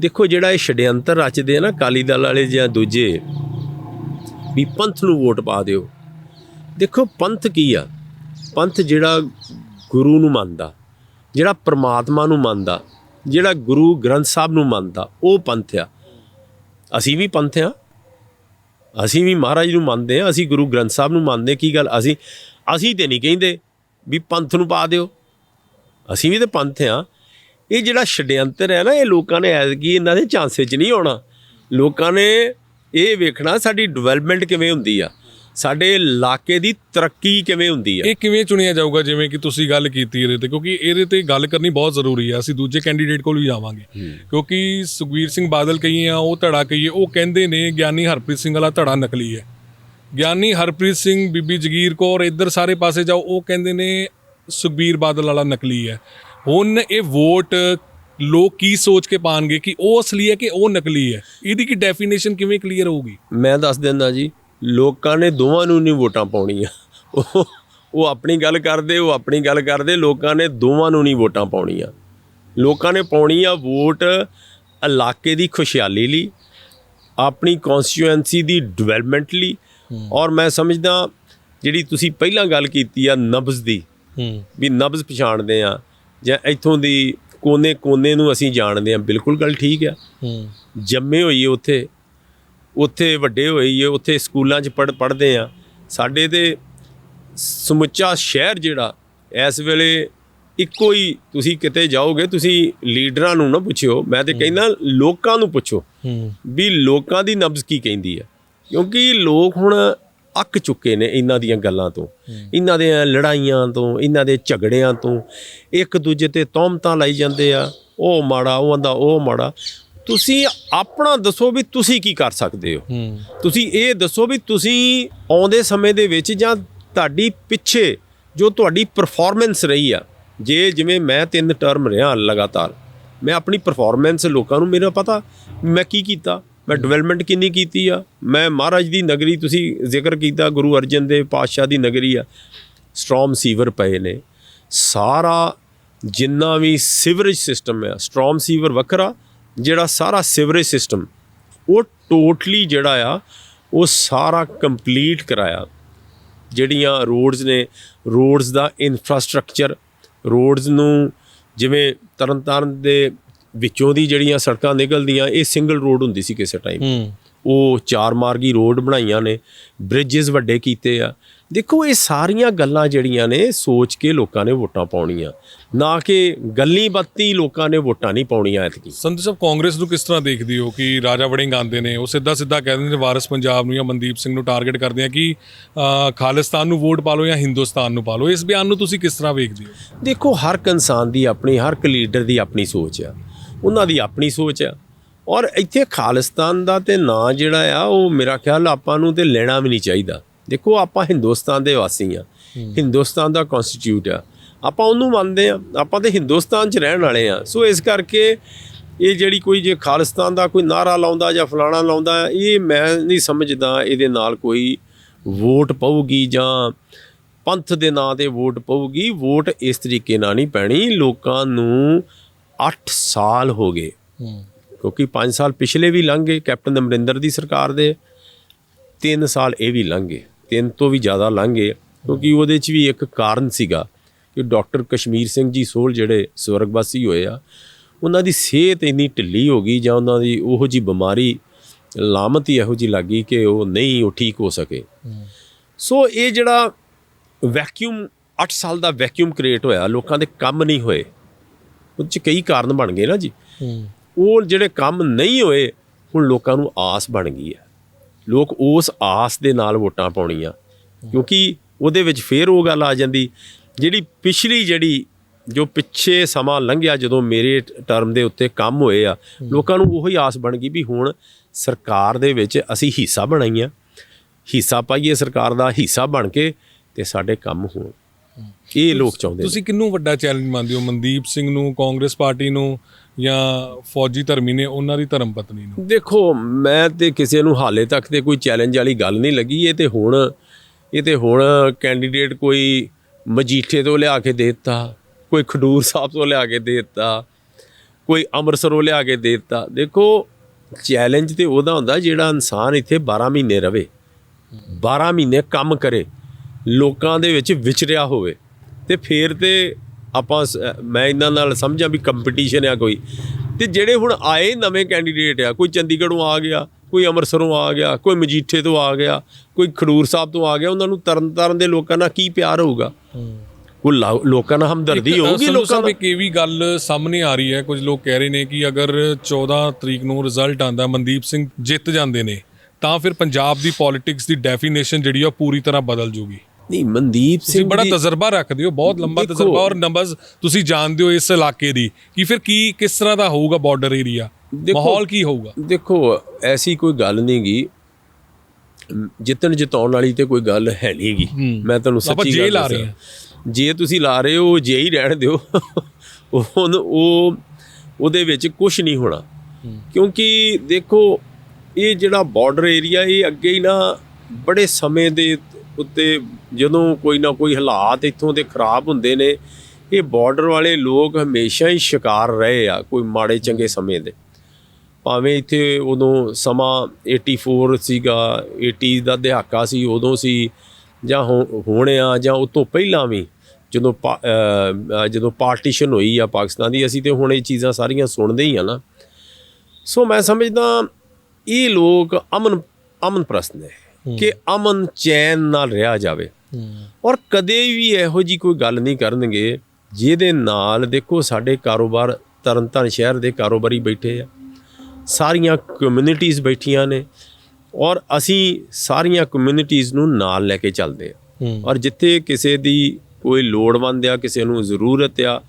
ਦੇਖੋ, ਜਿਹੜਾ ਇਹ ਛੜਯੰਤਰ ਰਚਦੇ ਆ ਨਾ ਕਾਲੀ ਦਲ ਵਾਲੇ ਜਾਂ ਦੂਜੇ, ਵੀ ਪੰਥ ਨੂੰ ਵੋਟ ਪਾ ਦਿਓ। ਦੇਖੋ, ਪੰਥ ਕੀ ਆ? ਪੰਥ ਜਿਹੜਾ ਗੁਰੂ ਨੂੰ ਮੰਨਦਾ, ਜਿਹੜਾ ਪ੍ਰਮਾਤਮਾ ਨੂੰ ਮੰਨਦਾ, ਜਿਹੜਾ ਗੁਰੂ ਗ੍ਰੰਥ ਸਾਹਿਬ ਨੂੰ ਮੰਨਦਾ, ਉਹ ਪੰਥ ਆ। ਅਸੀਂ ਵੀ ਪੰਥ ਆ। ਅਸੀਂ ਵੀ ਮਹਾਰਾਜ ਨੂੰ ਮੰਨਦੇ ਆ ਅਸੀਂ ਗੁਰੂ ਗ੍ਰੰਥ ਸਾਹਿਬ ਨੂੰ ਮੰਨਦੇ ਕੀ ਗੱਲ? ਅਸੀਂ ਅਸੀਂ ਤੇ ਨਹੀਂ ਕਹਿੰਦੇ ਵੀ ਪੰਥ ਨੂੰ ਪਾ ਦਿਓ। ਅਸੀਂ ਵੀ ਤਾਂ ਪੰਥ ਆ ਇਹ ਜਿਹੜਾ ਛਡਿਅੰਤਰ ਹੈ ਨਾ, ਇਹ ਲੋਕਾਂ ਨੇ ਐਤਕੀ ਇਹਨਾਂ ਦੇ ਚਾਂਸੇ 'ਚ ਨਹੀਂ ਆਉਣਾ। ਲੋਕਾਂ ਨੇ ਇਹ ਵੇਖਣਾ ਸਾਡੀ ਡਿਵੈਲਪਮੈਂਟ ਕਿਵੇਂ ਹੁੰਦੀ ਆ। ਸਾਡੇ ਇਲਾਕੇ ਦੀ ਤਰੱਕੀ ਕਿਵੇਂ ਹੁੰਦੀ ਆ ਇਹ ਕਿਵੇਂ ਚੁਣਿਆ ਜਾਊਗਾ? ਜਿਵੇਂ ਕਿ ਤੁਸੀਂ ਗੱਲ ਕੀਤੀ ਇਹਦੇ ਤੇ ਕਿਉਂਕਿ ਇਹਦੇ ਤੇ ਗੱਲ ਕਰਨੀ ਬਹੁਤ ਜ਼ਰੂਰੀ ਹੈ। ਅਸੀਂ ਦੂਜੇ ਕੈਂਡੀਡੇਟ ਕੋਲ ਵੀ ਜਾਵਾਂਗੇ। ਕਿਉਂਕਿ ਸੁਖਵੀਰ ਸਿੰਘ ਬਾਦਲ ਕਹੀਏ ਆ ਉਹ ਧੜਾ ਕਹੀਏ ਉਹ ਕਹਿੰਦੇ ਨੇ ਗਿਆਨੀ ਹਰਪ੍ਰੀਤ ਸਿੰਘ ਵਾਲਾ ਧੜਾ ਨਕਲੀ ਹੈ। ਗਿਆਨੀ ਹਰਪ੍ਰੀਤ ਸਿੰਘ ਬੀਬੀ ਜਗੀਰ ਕੌਰ ਇੱਧਰ ਸਾਰੇ ਪਾਸੇ ਜਾਓ ਉਹ ਕਹਿੰਦੇ ਨੇ ਸੁਖਬੀਰ ਬਾਦਲ ਵਾਲਾ ਨਕਲੀ ਹੈ। ਹੁਣ ਇਹ ਵੋਟ ਲੋਕ ਕੀ ਸੋਚ ਕੇ ਪਾਣਗੇ ਕਿ ਉਹ ਅਸਲੀ ਹੈ ਕਿ ਉਹ ਨਕਲੀ ਹੈ? ਇਹਦੀ ਕੀ ਡੈਫੀਨੇਸ਼ਨ ਕਿਵੇਂ ਕਲੀਅਰ ਹੋਊਗੀ? ਮੈਂ ਦੱਸ ਦਿੰਦਾ ਜੀ ਲੋਕਾਂ ਨੇ ਦੋਵਾਂ ਨੂੰ ਨਹੀਂ ਵੋਟਾਂ ਪਾਉਣੀਆਂ। ਉਹ ਉਹ ਆਪਣੀ ਗੱਲ ਕਰਦੇ ਉਹ ਆਪਣੀ ਗੱਲ ਕਰਦੇ ਲੋਕਾਂ ਨੇ ਦੋਵਾਂ ਨੂੰ ਨਹੀਂ ਵੋਟਾਂ ਪਾਉਣੀਆਂ। ਲੋਕਾਂ ਨੇ ਪਾਉਣੀ ਆ ਵੋਟ ਇਲਾਕੇ ਦੀ ਖੁਸ਼ਹਾਲੀ ਲਈ ਆਪਣੀ ਕਨਸਟੀਚੁਐਂਸੀ ਦੀ ਡਿਵੈਲਪਮੈਂਟ ਲਈ। ਔਰ ਮੈਂ ਸਮਝਦਾ ਜਿਹੜੀ ਤੁਸੀਂ ਪਹਿਲਾਂ ਗੱਲ ਕੀਤੀ ਆ ਨਬਜ਼ ਦੀ ਵੀ ਨਬਜ਼ ਪਛਾਣਦੇ ਆ ਜਾਂ ਇੱਥੋਂ ਦੀ ਕੋਨੇ ਕੋਨੇ ਨੂੰ ਅਸੀਂ ਜਾਣਦੇ ਆ ਬਿਲਕੁਲ ਗੱਲ ਠੀਕ ਆ। ਜੰਮੇ ਹੋਈਏ ਉੱਥੇ ਉੱਥੇ ਵੱਡੇ ਹੋਈਏ ਉੱਥੇ ਸਕੂਲਾਂ 'ਚ ਪੜ ਪੜ੍ਹਦੇ ਆ। ਸਾਡੇ ਤੇ ਸਮੁੱਚਾ ਸ਼ਹਿਰ ਜਿਹੜਾ ਇਸ ਵੇਲੇ ਇੱਕੋ ਹੀ ਤੁਸੀਂ ਕਿਤੇ ਜਾਓਗੇ ਤੁਸੀਂ ਲੀਡਰਾਂ ਨੂੰ ਨਾ ਪੁੱਛਿਓ ਮੈਂ ਤੇ ਕਹਿੰਦਾ ਲੋਕਾਂ ਨੂੰ ਪੁੱਛੋ ਹੂੰ। ਵੀ ਲੋਕਾਂ ਦੀ ਨਬਜ਼ ਕੀ ਕਹਿੰਦੀ ਹੈ ਕਿਉਂਕਿ ਲੋਕ ਹੁਣ ਅੱਕ ਚੁੱਕੇ ਨੇ ਇਹਨਾਂ ਦੀਆਂ ਗੱਲਾਂ ਤੋਂ। ਇਹਨਾਂ ਦੇ ਲੜਾਈਆਂ ਤੋਂ ਇਹਨਾਂ ਦੇ ਝਗੜਿਆਂ ਤੋਂ। ਇੱਕ ਦੂਜੇ ਤੇ ਤੌਮਤਾਂ ਲਾਈ ਜਾਂਦੇ ਆ ਉਹ ਮਾੜਾ ਉਹ ਆਂਦਾ ਉਹ ਮਾੜਾ। ਤੁਸੀਂ ਆਪਣਾ ਦੱਸੋ ਵੀ ਤੁਸੀਂ ਕੀ ਕਰ ਸਕਦੇ ਹੋ। ਤੁਸੀਂ ਇਹ ਦੱਸੋ ਵੀ ਤੁਸੀਂ ਆਉਂਦੇ ਸਮੇਂ ਦੇ ਵਿੱਚ ਜਾਂ ਤੁਹਾਡੀ ਪਿੱਛੇ ਜੋ ਤੁਹਾਡੀ ਪਰਫਾਰਮੈਂਸ ਰਹੀ ਆ ਜੇ ਜਿਵੇਂ ਮੈਂ ਤਿੰਨ ਟਰਮ ਰਿਹਾ ਲਗਾਤਾਰ ਮੈਂ ਆਪਣੀ ਪਰਫਾਰਮੈਂਸ ਲੋਕਾਂ ਨੂੰ ਮੇਰਾ ਪਤਾ ਮੈਂ ਕੀ ਕੀਤਾ ਮੈਂ ਡਿਵੈਲਪਮੈਂਟ ਕਿੰਨੀ ਕੀਤੀ ਆ ਮੈਂ ਮਹਾਰਾਜ ਦੀ ਨਗਰੀ ਤੁਸੀਂ ਜ਼ਿਕਰ ਕੀਤਾ ਗੁਰੂ ਅਰਜਨ ਦੇਵ ਪਾਤਸ਼ਾਹ ਦੀ ਨਗਰੀ ਆ ਸਟ੍ਰੋਮ ਸੀਵਰ ਪਏ ਨੇ ਸਾਰਾ ਜਿੰਨਾ ਵੀ ਸੀਵਰੇਜ ਸਿਸਟਮ ਹੈ ਸਟ੍ਰੋਮ ਸੀਵਰ ਵੱਖਰਾ ਜਿਹੜਾ ਸਾਰਾ ਸੀਵਰੇਜ ਸਿਸਟਮ ਉਹ ਟੋਟਲੀ ਜਿਹੜਾ ਆ ਉਹ ਸਾਰਾ ਕੰਪਲੀਟ ਕਰਾਇਆ। ਜਿਹੜੀਆਂ ਰੋਡਸ ਨੇ ਰੋਡਸ ਦਾ ਇਨਫਰਾਸਟ੍ਰਕਚਰ ਰੋਡਸ ਨੂੰ ਜਿਵੇਂ ਤਰਨਤਾਰਨ ਦੇ ਵਿੱਚੋਂ ਦੀ ਜਿਹੜੀਆਂ ਸੜਕਾਂ ਨਿਕਲਦੀਆਂ ਇਹ ਸਿੰਗਲ ਰੋਡ ਹੁੰਦੀ ਸੀ ਕਿਸੇ ਟਾਈਮ ਉਹ ਚਾਰ ਮਾਰਗੀ ਰੋਡ ਬਣਾਈਆਂ ਨੇ ਬ੍ਰਿਜਸ ਵੱਡੇ ਕੀਤੇ ਆ ਦੇਖੋ ਇਹ ਸਾਰੀਆਂ ਗੱਲਾਂ ਜਿਹੜੀਆਂ ਨੇ ਸੋਚ ਕੇ ਲੋਕਾਂ ਨੇ ਵੋਟਾਂ ਪਾਉਣੀਆਂ। ਨਾ ਕਿ ਗੱਲੀ ਬੱਤੀ ਲੋਕਾਂ ਨੇ ਵੋਟਾਂ ਨਹੀਂ ਪਾਉਣੀਆਂ ਐਤਕੀ। ਸੰਧੂ ਸਾਹਿਬ ਕਾਂਗਰਸ ਨੂੰ ਕਿਸ ਤਰ੍ਹਾਂ ਦੇਖਦੇ ਹੋ ਕਿ ਰਾਜਾ ਵੜਿੰਗ ਆਉਂਦੇ ਨੇ ਉਹ ਸਿੱਧਾ ਸਿੱਧਾ ਕਹਿੰਦੇ ਨੇ ਵਾਰਿਸ ਪੰਜਾਬ ਨੂੰ ਜਾਂ ਮਨਦੀਪ ਸਿੰਘ ਨੂੰ ਟਾਰਗੇਟ ਕਰਦੇ ਆ ਕਿ ਖਾਲਿਸਤਾਨ ਨੂੰ ਵੋਟ ਪਾ ਲਓ ਜਾਂ ਹਿੰਦੁਸਤਾਨ ਨੂੰ ਪਾ ਲਓ। ਇਸ ਬਿਆਨ ਨੂੰ ਤੁਸੀਂ ਕਿਸ ਤਰ੍ਹਾਂ ਵੇਖਦੇ ਹੋ? ਦੇਖੋ ਹਰ ਇਨਸਾਨ ਦੀ ਆਪਣੀ ਹਰ ਇੱਕ ਲੀਡਰ ਦੀ ਆਪਣੀ ਸੋਚ ਆ। ਉਹਨਾਂ ਦੀ ਆਪਣੀ ਸੋਚ ਆ। ਔਰ ਇੱਥੇ ਖਾਲਿਸਤਾਨ ਦਾ ਤੇ ਨਾਂ ਜਿਹੜਾ ਆ ਉਹ ਮੇਰਾ ਖਿਆਲ ਆਪਾਂ ਨੂੰ ਤੇ ਲੈਣਾ ਵੀ ਨਹੀਂ ਚਾਹੀਦਾ। ਦੇਖੋ ਆਪਾਂ ਹਿੰਦੁਸਤਾਨ ਦੇ ਵਾਸੀ ਆ ਹਿੰਦੁਸਤਾਨ ਦਾ ਕਨਸਟੀਟਿਊਟ ਆ। ਆਪਾਂ ਉਹਨੂੰ ਮੰਨਦੇ ਆ ਆਪਾਂ ਤੇ ਹਿੰਦੁਸਤਾਨ 'ਚ ਰਹਿਣ ਵਾਲੇ ਆ ਸੋ ਇਸ ਕਰਕੇ ਇਹ ਜਿਹੜੀ ਕੋਈ ਜੇ ਖਾਲਿਸਤਾਨ ਦਾ ਕੋਈ ਨਾਰਾ ਲਾਉਂਦਾ ਜਾਂ ਫਲਾਣਾ ਲਾਉਂਦਾ ਇਹ ਮੈਂ ਨਹੀਂ ਸਮਝਦਾ ਇਹਦੇ ਨਾਲ ਕੋਈ ਵੋਟ ਪਊਗੀ ਜਾਂ ਪੰਥ ਦੇ ਨਾਂ ਤੇ ਵੋਟ ਪਊਗੀ। ਵੋਟ ਇਸ ਤਰੀਕੇ ਨਾਲ ਨਹੀਂ ਪੈਣੀ। ਲੋਕਾਂ ਨੂੰ 8 ਸਾਲ ਹੋ ਗਏ। ਕਿਉਂਕਿ 5 ਸਾਲ ਪਿਛਲੇ ਵੀ ਲੰਘ ਗਏ। ਕੈਪਟਨ ਅਮਰਿੰਦਰ ਦੀ ਸਰਕਾਰ ਦੇ। 3 ਸਾਲ ਇਹ ਵੀ ਲੰਘ ਗਏ। ਤਿੰਨ ਤੋਂ ਵੀ ਜ਼ਿਆਦਾ ਲੰਘ ਕਿਉਂਕਿ ਉਹਦੇ 'ਚ ਵੀ ਇੱਕ ਕਾਰਨ ਸੀਗਾ ਕਿ ਡਾਕਟਰ ਕਸ਼ਮੀਰ ਸਿੰਘ ਜੀ ਸੋਲ ਜਿਹੜੇ ਸਵਰਗਵਾਸੀ ਹੋਏ ਆ ਉਹਨਾਂ ਦੀ ਸਿਹਤ ਇੰਨੀ ਢਿੱਲੀ ਹੋ ਗਈ ਜਾਂ ਉਹਨਾਂ ਦੀ ਉਹੋ ਜੀ ਬਿਮਾਰੀ ਲਾਮਤ ਹੀ ਇਹੋ ਜੀ ਲੱਗੀ ਕਿ ਉਹ ਨਹੀਂ ਉਹ ਠੀਕ ਹੋ ਸਕੇ। ਸੋ ਇਹ ਜਿਹੜਾ ਵੈਕਿਊਮ 8 ਸਾਲ ਦਾ ਵੈਕਿਊਮ ਕ੍ਰੀਏਟ ਹੋਇਆ ਲੋਕਾਂ ਦੇ ਕੰਮ ਨਹੀਂ ਹੋਏ ਉਹ 'ਚ ਕਈ ਕਾਰਨ ਬਣ ਗਏ ਨਾ ਜੀ। ਉਹ ਜਿਹੜੇ ਕੰਮ ਨਹੀਂ ਹੋਏ ਹੁਣ ਲੋਕਾਂ ਨੂੰ ਆਸ ਬਣ ਗਈ ਹੈ। ਲੋਕ ਉਸ ਆਸ ਦੇ ਨਾਲ ਵੋਟਾਂ ਪਾਉਣੀਆਂ। ਕਿਉਂਕਿ ਉਹਦੇ ਵਿੱਚ ਫੇਰ ਉਹ ਗੱਲ ਆ ਜਾਂਦੀ ਜਿਹੜੀ ਪਿਛਲੀ ਜਿਹੜੀ ਜੋ ਪਿੱਛੇ ਸਮਾਂ ਲੰਘਿਆ ਜਦੋਂ ਮੇਰੇ ਟਰਮ ਦੇ ਉੱਤੇ ਕੰਮ ਹੋਏ ਆ ਲੋਕਾਂ ਨੂੰ ਉਹੀ ਆਸ ਬਣ ਗਈ ਵੀ ਹੁਣ ਸਰਕਾਰ ਦੇ ਵਿੱਚ ਅਸੀਂ ਹਿੱਸਾ ਬਣਾਈਆਂ। ਹਿੱਸਾ ਪਾਈਏ ਸਰਕਾਰ ਦਾ ਹਿੱਸਾ ਬਣ ਕੇ ਤੇ ਸਾਡੇ ਕੰਮ ਹੋਣ। ਇਹ ਲੋਕ ਚਾਹੁੰਦੇ ਤੁਸੀਂ ਕਿੰਨੂੰ ਵੱਡਾ ਚੈਲੰਜ ਮੰਨਦੇ ਹੋ? ਮਨਦੀਪ ਸਿੰਘ ਨੂੰ ਕਾਂਗਰਸ ਪਾਰਟੀ ਨੂੰ ਜਾਂ ਫੌਜੀ ਧਰਮੀ ਨੇ ਉਹਨਾਂ ਦੀ ਧਰਮ ਪਤਨੀ ਨੂੰ? ਦੇਖੋ, ਮੈਂ ਤੇ ਕਿਸੇ ਨੂੰ ਹਾਲੇ ਤੱਕ ਤੇ ਕੋਈ ਚੈਲੰਜ ਵਾਲੀ ਗੱਲ ਨਹੀਂ ਲੱਗੀ। ਇਹ ਤੇ ਹੁਣ, ਇਹ ਤੇ ਹੁਣ ਕੈਂਡੀਡੇਟ ਕੋਈ ਮਜੀਠੇ ਤੋਂ ਲਿਆ ਕੇ ਦੇ ਦਿੱਤਾ, ਕੋਈ ਖਡੂਰ ਸਾਹਿਬ ਤੋਂ ਲਿਆ ਕੇ ਦੇ ਦਿੱਤਾ, ਕੋਈ ਅੰਮ੍ਰਿਤਸਰੋਂ ਲਿਆ ਕੇ ਦੇ ਦਿੱਤਾ। ਦੇਖੋ ਚੈਲੰਜ ਤੇ ਉਹਦਾ ਹੁੰਦਾ ਜਿਹੜਾ ਇਨਸਾਨ ਇੱਥੇ 12 ਮਹੀਨੇ ਰਵੇ 12 ਮਹੀਨੇ ਕੰਮ ਕਰੇ, ਲੋਕਾਂ ਦੇ ਵਿੱਚ ਵਿਚਰਿਆ ਹੋਵੇ ਤੇ ਫੇਰ ਤੇ ਆਪਾਂ ਮੈਂ ਇਹਨਾਂ ਨਾਲ ਸਮਝਾਂ ਵੀ ਕੰਪੀਟੀਸ਼ਨ ਆ ਕੋਈ। ਤੇ ਜਿਹੜੇ ਹੁਣ ਆਏ ਨਵੇਂ ਕੈਂਡੀਡੇਟ ਆ ਕੋਈ ਚੰਡੀਗੜ੍ਹੋਂ ਆ ਗਿਆ ਕੋਈ ਅੰਮ੍ਰਿਤਸਰੋਂ ਆ ਗਿਆ ਕੋਈ ਮਜੀਠੇ ਤੋਂ ਆ ਗਿਆ ਕੋਈ ਖਡੂਰ ਸਾਹਿਬ ਤੋਂ ਆ ਗਿਆ ਉਹਨਾਂ ਨੂੰ ਤਰਨ ਤਾਰਨ ਦੇ ਲੋਕਾਂ ਨਾਲ ਕੀ ਪਿਆਰ ਹੋਊਗਾ? ਕੋਈ ਲੋਕਾਂ ਨਾਲ ਹਮਦਰਦੀ ਹੋਊਗੀ ਲੋਕਾਂ ਇੱਕ ਇਹ ਵੀ ਗੱਲ ਸਾਹਮਣੇ ਆ ਰਹੀ ਹੈ ਕੁਝ ਲੋਕ ਕਹਿ ਰਹੇ ਨੇ ਕਿ ਅਗਰ 14 ਤਰੀਕ ਨੂੰ ਰਿਜ਼ਲਟ ਆਂਦਾ ਮਨਦੀਪ ਸਿੰਘ ਜਿੱਤ ਜਾਂਦੇ ਨੇ ਤਾਂ ਫਿਰ ਪੰਜਾਬ ਦੀ ਪੋਲਿਟਿਕਸ ਦੀ ਡੈਫੀਨੇਸ਼ਨ ਜਿਹੜੀ ਆ ਪੂਰੀ ਤਰ੍ਹਾਂ ਬਦਲ ਜੂਗੀ। ਨਹੀਂ ਮਨਦੀਪ ਤੁਸੀਂ ਸਿੰਘ ਬੜਾ ਦੀ- ਤਜਰਬਾ ਰੱਖਦੇ ਹੋ ਬਹੁਤ ਲੰਬਾ ਦੇਖੋ- ਤਜਰਬਾ ਔਰ ਨੰਬਰਸ ਤੁਸੀਂ ਜਾਣਦੇ ਹੋ ਇਸ ਇਲਾਕੇ ਦੀ ਕਿ ਫਿਰ ਕੀ ਕਿਸ ਤਰ੍ਹਾਂ ਦਾ ਹੋਊਗਾ ਬਾਰਡਰ ਏਰੀਆ ਦੇਖੋ- ਮਾਹੌਲ ਕੀ ਹੋਊਗਾ? ਦੇਖੋ ਐਸੀ ਕੋਈ ਗੱਲ ਨਹੀਂ ਗੀ। ਜਿੱਤਣ ਜਿਤਾਉਣ ਵਾਲੀ ਤੇ ਕੋਈ ਗੱਲ ਹੈ ਨਹੀਂ ਗੀ। ਮੈਂ ਤੁਹਾਨੂੰ ਆਪਾਂ ਸੱਚੀ ਜੇ ਗੱਲ ਲਾ ਰਹੇ ਦੱਸਾਂ ਜੇ ਤੁਸੀਂ ਲਾ ਰਹੇ ਹੋ ਜੇ ਹੀ ਰਹਿਣ ਦਿਓ [LAUGHS] ਉਹ ਉਹ ਉਹਦੇ ਵਿੱਚ ਕੁਝ ਨਹੀਂ ਹੋਣਾ। ਕਿਉਂਕਿ ਦੇਖੋ ਇਹ ਜਿਹੜਾ ਬਾਰਡਰ ਏਰੀਆ ਇਹ ਅੱਗੇ ਹੀ ਨਾ ਬੜੇ ਸਮੇਂ ਦੇ ਉੱਤੇ ਜਦੋਂ ਕੋਈ ਨਾ ਕੋਈ ਹਾਲਾਤ ਇੱਥੋਂ ਦੇ ਖਰਾਬ ਹੁੰਦੇ ਨੇ, ਇਹ ਬਾਰਡਰ ਵਾਲੇ ਲੋਕ ਹਮੇਸ਼ਾ ਹੀ ਸ਼ਿਕਾਰ ਰਹੇ ਆ ਕੋਈ ਮਾੜੇ ਚੰਗੇ ਸਮੇਂ ਦੇ। ਭਾਵੇਂ ਇੱਥੇ ਉਦੋਂ ਸਮਾਂ 84 ਸੀਗਾ 80 ਦਾ ਦਹਾਕਾ ਸੀ, ਉਦੋਂ ਸੀ, ਜਾਂ ਹੁਣ- ਆ, ਜਾਂ ਉਸ ਤੋਂ ਪਹਿਲਾਂ ਵੀ ਜਦੋਂ ਪਾ- ਜਦੋਂ ਪਾਰਟੀਸ਼ਨ ਹੋਈ ਆ ਪਾਕਿਸਤਾਨ ਦੀ, ਅਸੀਂ ਤੇ ਹੁਣ ਇਹ ਚੀਜ਼ਾਂ ਸਾਰੀਆਂ ਸੁਣਦੇ ਹੀ ਆ ਨਾ। ਸੋ ਮੈਂ ਸਮਝਦਾ, ਇਹ ਲੋਕ ਅਮਨ ਅਮਨ ਪ੍ਰਸਤ ਨੇ। ਕਿ ਅਮਨ ਚੈਨ ਨਾਲ ਰਿਹਾ ਜਾਵੇ। ਔਰ ਕਦੇ ਵੀ ਇਹੋ ਜੀ ਕੋਈ ਗੱਲ ਨਹੀਂ ਕਰਨਗੇ ਜਿਹਦੇ ਨਾਲ ਦੇਖੋ ਸਾਡੇ ਕਾਰੋਬਾਰ ਤਰਨਤਾਰਨ ਸ਼ਹਿਰ ਦੇ ਕਾਰੋਬਾਰੀ ਬੈਠੇ ਆ। ਸਾਰੀਆਂ ਕਮਿਊਨਿਟੀਆਂ ਬੈਠੀਆਂ ਨੇ ਔਰ ਅਸੀਂ ਸਾਰੀਆਂ ਕਮਿਊਨਿਟੀਆਂ ਨੂੰ ਨਾਲ ਲੈ ਕੇ ਚੱਲਦੇ ਆ। ਔਰ ਜਿੱਥੇ ਕਿਸੇ ਦੀ ਕੋਈ ਲੋੜਵੰਦ ਆ ਕਿਸੇ ਨੂੰ ਜ਼ਰੂਰਤ ਆ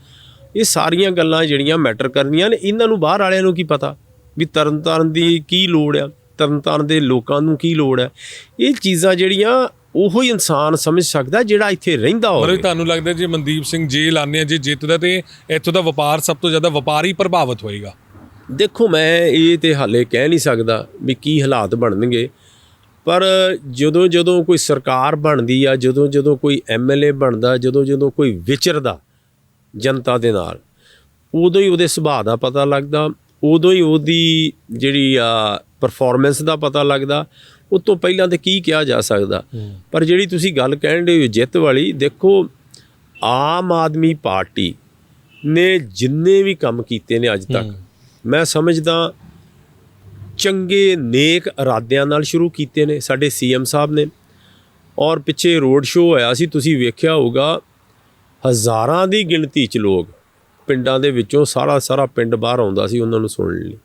ਇਹ ਸਾਰੀਆਂ ਗੱਲਾਂ ਜਿਹੜੀਆਂ ਮੈਟਰ ਕਰਨੀਆਂ ਨੇ ਇਹਨਾਂ ਨੂੰ ਬਾਹਰ ਵਾਲਿਆਂ ਨੂੰ ਕੀ ਪਤਾ ਵੀ ਤਰਨਤਾਰਨ ਦੀ ਕੀ ਲੋੜ ਆ। ਤਰਨਤਾਰਨ ਦੇ ਲੋਕਾਂ ਨੂੰ ਕੀ ਲੋੜ ਆ ਇਹ ਚੀਜ਼ਾਂ ਜਿਹੜੀਆਂ ਉਹੋ ਹੀ ਇਨਸਾਨ ਸਮਝ ਸਕਦਾ ਜਿਹੜਾ ਇੱਥੇ ਰਹਿੰਦਾ ਹੋਵੇ। ਤੁਹਾਨੂੰ ਲੱਗਦਾ ਜੇ ਮਨਦੀਪ ਸਿੰਘ ਜੇ ਲਾਣੇ ਜੇ ਜਿੱਤਦਾ ਤੇ ਇੱਥੋਂ ਦਾ ਵਪਾਰ ਸਭ ਤੋਂ ਜ਼ਿਆਦਾ ਵਪਾਰੀ ਪ੍ਰਭਾਵਿਤ ਹੋਏਗਾ। ਦੇਖੋ ਮੈਂ ਇਹ ਤੇ ਹਾਲੇ ਕਹਿ ਨਹੀਂ ਸਕਦਾ ਵੀ ਕੀ ਹਾਲਾਤ ਬਣਨਗੇ ਪਰ ਜਦੋਂ ਜਦੋਂ ਕੋਈ ਸਰਕਾਰ ਬਣਦੀ ਆ ਜਦੋਂ ਜਦੋਂ ਕੋਈ ਐਮਐਲਏ ਬਣਦਾ ਜਦੋਂ ਜਦੋਂ ਕੋਈ ਵਿਚਰਦਾ ਜਨਤਾ ਦੇ ਨਾਲ ਉਦੋਂ ਹੀ ਉਹਦੇ ਸੁਭਾਅ ਦਾ ਪਤਾ ਲੱਗਦਾ ਉਦੋਂ ਹੀ ਉਹਦੀ ਜਿਹੜੀ ਆ ਪਰਫਾਰਮੈਂਸ ਦਾ ਪਤਾ ਲੱਗਦਾ ਉਸ ਤੋਂ ਪਹਿਲਾਂ ਤੇ ਕੀ ਕਿਹਾ ਜਾ ਸਕਦਾ। ਪਰ ਜਿਹੜੀ ਤੁਸੀਂ ਗੱਲ ਕਹਿਣ ਦੇ ਹੋ ਜਿੱਤ ਵਾਲੀ ਦੇਖੋ ਆਮ ਆਦਮੀ ਪਾਰਟੀ ਨੇ ਜਿੰਨੇ ਵੀ ਕੰਮ ਕੀਤੇ ਨੇ ਅੱਜ ਤੱਕ ਮੈਂ ਸਮਝਦਾ ਚੰਗੇ ਨੇਕ ਇਰਾਦਿਆਂ ਨਾਲ ਸ਼ੁਰੂ ਕੀਤੇ ਨੇ ਸਾਡੇ ਸੀਐਮ ਸਾਹਿਬ ਨੇ। ਔਰ ਪਿੱਛੇ ਰੋਡ ਸ਼ੋਅ ਹੋਇਆ ਸੀ ਤੁਸੀਂ ਵੇਖਿਆ ਹੋਊਗਾ ਹਜ਼ਾਰਾਂ ਦੀ ਗਿਣਤੀ 'ਚ ਲੋਕ ਪਿੰਡਾਂ ਦੇ ਵਿੱਚੋਂ ਸਾਰਾ ਸਾਰਾ ਪਿੰਡ ਬਾਹਰ ਆਉਂਦਾ ਸੀ ਉਹਨਾਂ ਨੂੰ ਸੁਣਨ ਲਈ।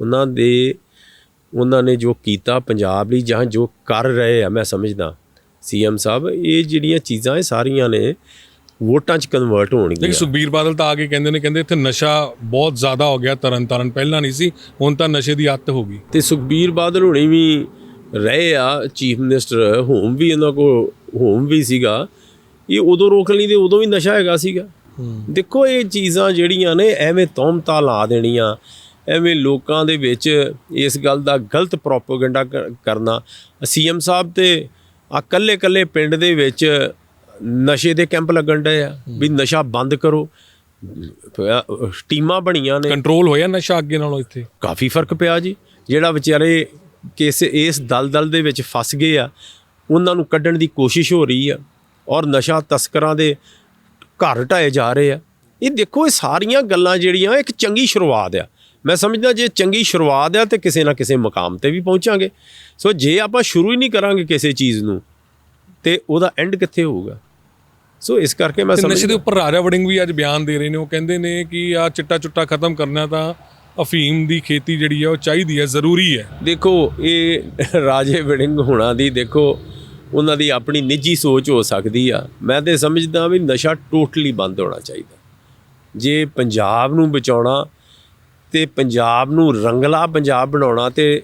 ਉਹਨਾਂ ਦੇ ਉਹਨਾਂ ਨੇ ਜੋ ਕੀਤਾ ਪੰਜਾਬ ਲਈ ਜਾਂ ਜੋ ਕਰ ਰਹੇ ਆ ਮੈਂ ਸਮਝਦਾ। ਸੀਐਮ ਸਾਹਿਬ ਇਹ ਜਿਹੜੀਆਂ ਚੀਜ਼ਾਂ ਇਹ ਸਾਰੀਆਂ ਨੇ ਵੋਟਾਂ 'ਚ ਕਨਵਰਟ ਹੋਣਗੀਆਂ। ਲੇਕਿਨ ਸੁਖਬੀਰ ਬਾਦਲ ਤਾਂ ਆ ਕੇ ਕਹਿੰਦੇ ਨੇ ਕਹਿੰਦੇ ਇੱਥੇ ਨਸ਼ਾ ਬਹੁਤ ਜ਼ਿਆਦਾ ਹੋ ਗਿਆ ਤਰਨ ਤਾਰਨ ਪਹਿਲਾਂ ਨਹੀਂ ਸੀ ਹੁਣ ਤਾਂ ਨਸ਼ੇ ਦੀ ਅੱਤ ਹੋ ਗਈ। ਤੇ ਸੁਖਬੀਰ ਬਾਦਲ ਹੁਣੇ ਵੀ ਰਹੇ ਆ ਚੀਫ ਮਿਨਿਸਟਰ ਹੋਮ ਵੀ ਇਹਨਾਂ ਕੋ ਹੋਮ ਵੀ ਸੀਗਾ। ਇਹ ਉਦੋਂ ਰੋਕ ਲਈ ਤੇ ਉਦੋਂ ਵੀ ਨਸ਼ਾ ਹੈਗਾ ਸੀਗਾ। ਦੇਖੋ ਇਹ ਚੀਜ਼ਾਂ ਜਿਹੜੀਆਂ ਨੇ ਐਵੇਂ ਤੋਮਤਾ ਲਾ ਦੇਣੀਆਂ। ਐਵੇਂ ਲੋਕਾਂ ਦੇ ਵਿੱਚ ਇਸ ਗੱਲ ਦਾ ਗਲਤ ਪ੍ਰੋਪਗੈਂਡਾ ਕਰਨਾ। ਸੀਐਮ ਸਾਹਿਬ ਤੇ ਆ ਕੱਲੇ ਕੱਲੇ ਪਿੰਡ ਦੇ ਵਿੱਚ ਨਸ਼ੇ ਦੇ ਕੈਂਪ ਲੱਗਣ ਡਏ ਆ ਵੀ ਨਸ਼ਾ ਬੰਦ ਕਰੋ। ਟੀਮਾਂ ਬਣੀਆਂ ਨੇ। ਕੰਟਰੋਲ ਹੋਇਆ ਨਸ਼ਾ ਅੱਗੇ ਨਾਲੋਂ ਇੱਥੇ? ਕਾਫੀ ਫ਼ਰਕ ਪਿਆ ਜੀ। ਜਿਹੜਾ ਵਿਚਾਰੇ ਕਿਸ ਇਸ ਦਲਦਲ ਦੇ ਵਿੱਚ ਫਸ ਗਏ ਆ ਉਹਨਾਂ ਨੂੰ ਕੱਢਣ ਦੀ ਕੋਸ਼ਿਸ਼ ਹੋ ਰਹੀ ਆ ਔਰ ਨਸ਼ਾ ਤਸਕਰਾਂ ਦੇ ਘਰ ਢਾਏ ਜਾ ਰਹੇ ਆ। ਇਹ ਦੇਖੋ ਇਹ ਸਾਰੀਆਂ ਗੱਲਾਂ ਜਿਹੜੀਆਂ ਇੱਕ ਚੰਗੀ ਸ਼ੁਰੂਆਤ ਆ। ਮੈਂ ਸਮਝਦਾ ਜੇ ਚੰਗੀ ਸ਼ੁਰੂਆਤ ਆ ਤੇ ਕਿਸੇ ਨਾ ਕਿਸੇ ਮਕਾਮ ਤੇ ਵੀ ਪਹੁੰਚਾਂਗੇ। ਸੋ ਜੇ ਆਪਾਂ ਸ਼ੁਰੂ ਹੀ ਨਹੀਂ ਕਰਾਂਗੇ ਕਿਸੇ ਚੀਜ਼ ਨੂੰ ਤੇ ਉਹਦਾ ਐਂਡ ਕਿੱਥੇ ਹੋਊਗਾ? ਸੋ ਇਸ ਕਰਕੇ ਮੈਂ ਨਸ਼ੇ ਸਮਝਦਾ ਦੇ ਉੱਪਰ ਰਾਜਾ ਵੜਿੰਗ ਵੀ ਅੱਜ ਬਿਆਨ ਦੇ ਰਹੇ ਨੇ। ਉਹ ਕਹਿੰਦੇ ਨੇ ਕਿ ਆ ਚਿੱਟਾ ਚੁੱਟਾ ਖਤਮ ਕਰਨਾ ਤਾਂ ਅਫੀਮ ਦੀ ਖੇਤੀ ਜਿਹੜੀ ਆ ਉਹ ਚਾਹੀਦੀ ਹੈ ਜ਼ਰੂਰੀ ਹੈ ਦੇਖੋ ਇਹ ਰਾਜੇ ਵਿੜਿੰਗ ਹੋਣਾ ਦੀ ਦੇਖੋ ਉਹਨਾਂ ਦੀ ਆਪਣੀ ਨਿੱਜੀ ਸੋਚ ਹੋ ਸਕਦੀ ਆ। ਮੈਂ ਤੇ ਸਮਝਦਾ ਵੀ ਨਸ਼ਾ ਟੋਟਲੀ ਬੰਦ ਹੋਣਾ ਚਾਹੀਦਾ। ਜੇ ਪੰਜਾਬ ਨੂੰ ਬਚਾਉਣਾ ਤੇ ਪੰਜਾਬ ਨੂੰ ਰੰਗਲਾ ਪੰਜਾਬ ਬਣਾਉਣਾ ਤੇ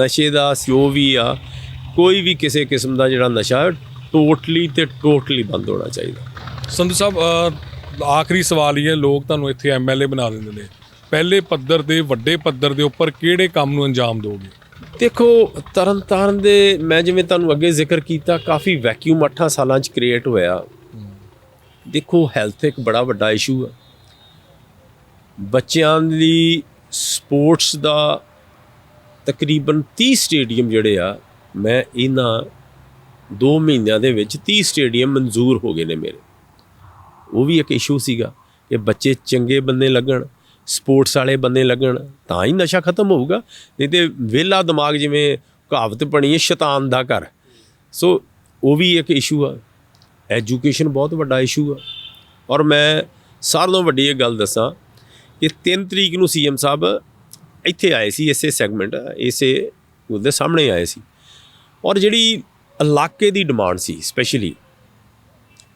ਨਸ਼ੇ ਦਾ ਜੋ ਵੀ ਆ ਕੋਈ ਵੀ ਕਿਸੇ ਕਿਸਮ ਦਾ ਜਿਹੜਾ ਨਸ਼ਾ ਟੋਟਲੀ ਤੇ ਟੋਟਲੀ ਬੰਦ ਹੋਣਾ ਚਾਹੀਦਾ। ਸੰਧੂ ਸਾਹਿਬ ਆਖਰੀ ਸਵਾਲ ਹੀ ਹੈ ਲੋਕ ਤੁਹਾਨੂੰ ਇੱਥੇ ਐਮਐਲਏ ਬਣਾ ਦਿੰਦੇ ਨੇ। ਪਹਿਲੇ ਪੱਧਰ ਦੇ ਵੱਡੇ ਪੱਧਰ ਦੇ ਉੱਪਰ ਕਿਹੜੇ ਕੰਮ ਨੂੰ ਅੰਜਾਮ ਦਿਓਗੇ ਦੇਖੋ ਤਰਨਤਾਰਨ ਦੇ ਮੈਂ ਜਿਵੇਂ ਤੁਹਾਨੂੰ ਅੱਗੇ ਜ਼ਿਕਰ ਕੀਤਾ ਕਾਫੀ ਵੈਕਿਊਮ 8 ਸਾਲਾਂ ਚ ਕ੍ਰੀਏਟ ਹੋਇਆ। ਦੇਖੋ ਹੈਲਥ ਇੱਕ ਬੜਾ ਵੱਡਾ ਇਸ਼ੂ ਆ। ਬੱਚਿਆਂ ਲਈ ਸਪੋਰਟਸ ਦਾ ਤਕਰੀਬਨ 30 ਸਟੇਡੀਅਮ ਜਿਹੜੇ ਆ, ਮੈਂ ਇਹਨਾਂ 2 ਮਹੀਨਿਆਂ ਦੇ ਵਿੱਚ 30 ਸਟੇਡੀਅਮ ਮਨਜ਼ੂਰ ਹੋ ਗਏ ਨੇ ਮੇਰੇ। ਉਹ ਵੀ ਇੱਕ ਇਸ਼ੂ ਸੀਗਾ ਕਿ ਬੱਚੇ ਚੰਗੇ ਬੰਦੇ ਲੱਗਣ, ਸਪੋਰਟਸ ਵਾਲੇ ਬੰਦੇ ਲੱਗਣ, ਤਾਂ ਹੀ ਨਸ਼ਾ ਖਤਮ ਹੋਊਗਾ, ਨਹੀਂ ਤੇ ਵਿਹਲਾ ਦਿਮਾਗ ਜਿਵੇਂ ਕਹਾਵਤ ਬਣੀ ਹੈ, ਸ਼ੈਤਾਨ ਦਾ ਘਰ। ਸੋ ਉਹ ਵੀ ਇੱਕ ਇਸ਼ੂ ਆ। ਐਜੂਕੇਸ਼ਨ ਬਹੁਤ ਵੱਡਾ ਇਸ਼ੂ ਆ। ਔਰ ਮੈਂ ਸਾਰਿਆਂ ਨਾਲੋਂ ਵੱਡੀ ਇਹ ਗੱਲ ਦੱਸਾਂ ਕਿ 3 ਤਰੀਕ ਨੂੰ ਸੀਐਮ ਸਾਹਿਬ ਇੱਥੇ ਆਏ ਸੀ ਇਸੇ ਸੈਗਮੈਂਟ ਇਸੇ ਉਹਦੇ ਸਾਹਮਣੇ ਆਏ ਸੀ। ਔਰ ਜਿਹੜੀ ਇਲਾਕੇ ਦੀ ਡਿਮਾਂਡ ਸੀ ਸਪੈਸ਼ਲੀ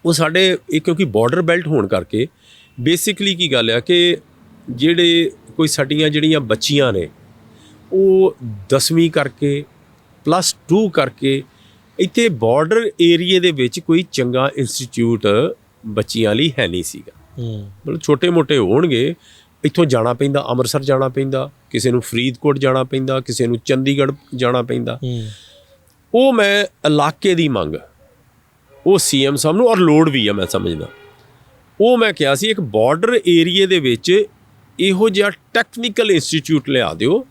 ਉਹ ਸਾਡੇ ਇਹ ਕਿਉਂਕਿ ਬਾਰਡਰ ਬੈਲਟ ਹੋਣ ਕਰਕੇ ਬੇਸਿਕਲੀ ਕੀ ਗੱਲ ਆ ਕਿ ਜਿਹੜੇ ਕੋਈ ਸਾਡੀਆਂ ਜਿਹੜੀਆਂ ਬੱਚੀਆਂ ਨੇ ਉਹ 10ਵੀਂ ਕਰਕੇ ਪਲੱਸ 2 ਕਰਕੇ ਇੱਥੇ ਬਾਰਡਰ ਏਰੀਏ ਦੇ ਵਿੱਚ ਕੋਈ ਚੰਗਾ ਇੰਸਟੀਚਿਊਟ ਬੱਚੀਆਂ ਲਈ ਹੈ ਨਹੀਂ ਸੀਗਾ। ਮਤਲਬ ਛੋਟੇ-ਮੋਟੇ ਹੋਣਗੇ ਇੱਥੋਂ ਜਾਣਾ ਪੈਂਦਾ ਅੰਮ੍ਰਿਤਸਰ ਜਾਣਾ ਪੈਂਦਾ ਕਿਸੇ ਨੂੰ ਫਰੀਦਕੋਟ ਜਾਣਾ ਪੈਂਦਾ ਕਿਸੇ ਨੂੰ ਚੰਡੀਗੜ੍ਹ ਜਾਣਾ ਪੈਂਦਾ। ਉਹ ਮੈਂ ਇਲਾਕੇ ਦੀ ਮੰਗ ਉਹ ਸੀਐਮ ਸਾਹਿਬ ਨੂੰ ਔਰ ਲੋਡ ਵੀ ਆ ਮੈਂ ਸਮਝਦਾ। ਉਹ ਮੈਂ ਕਿਹਾ ਸੀ ਇੱਕ ਬਾਰਡਰ ਏਰੀਏ ਦੇ ਵਿੱਚ ਇਹੋ ਜਿਹਾ ਟੈਕਨੀਕਲ ਇੰਸਟੀਚਿਊਟ ਲਿਆ ਦਿਓ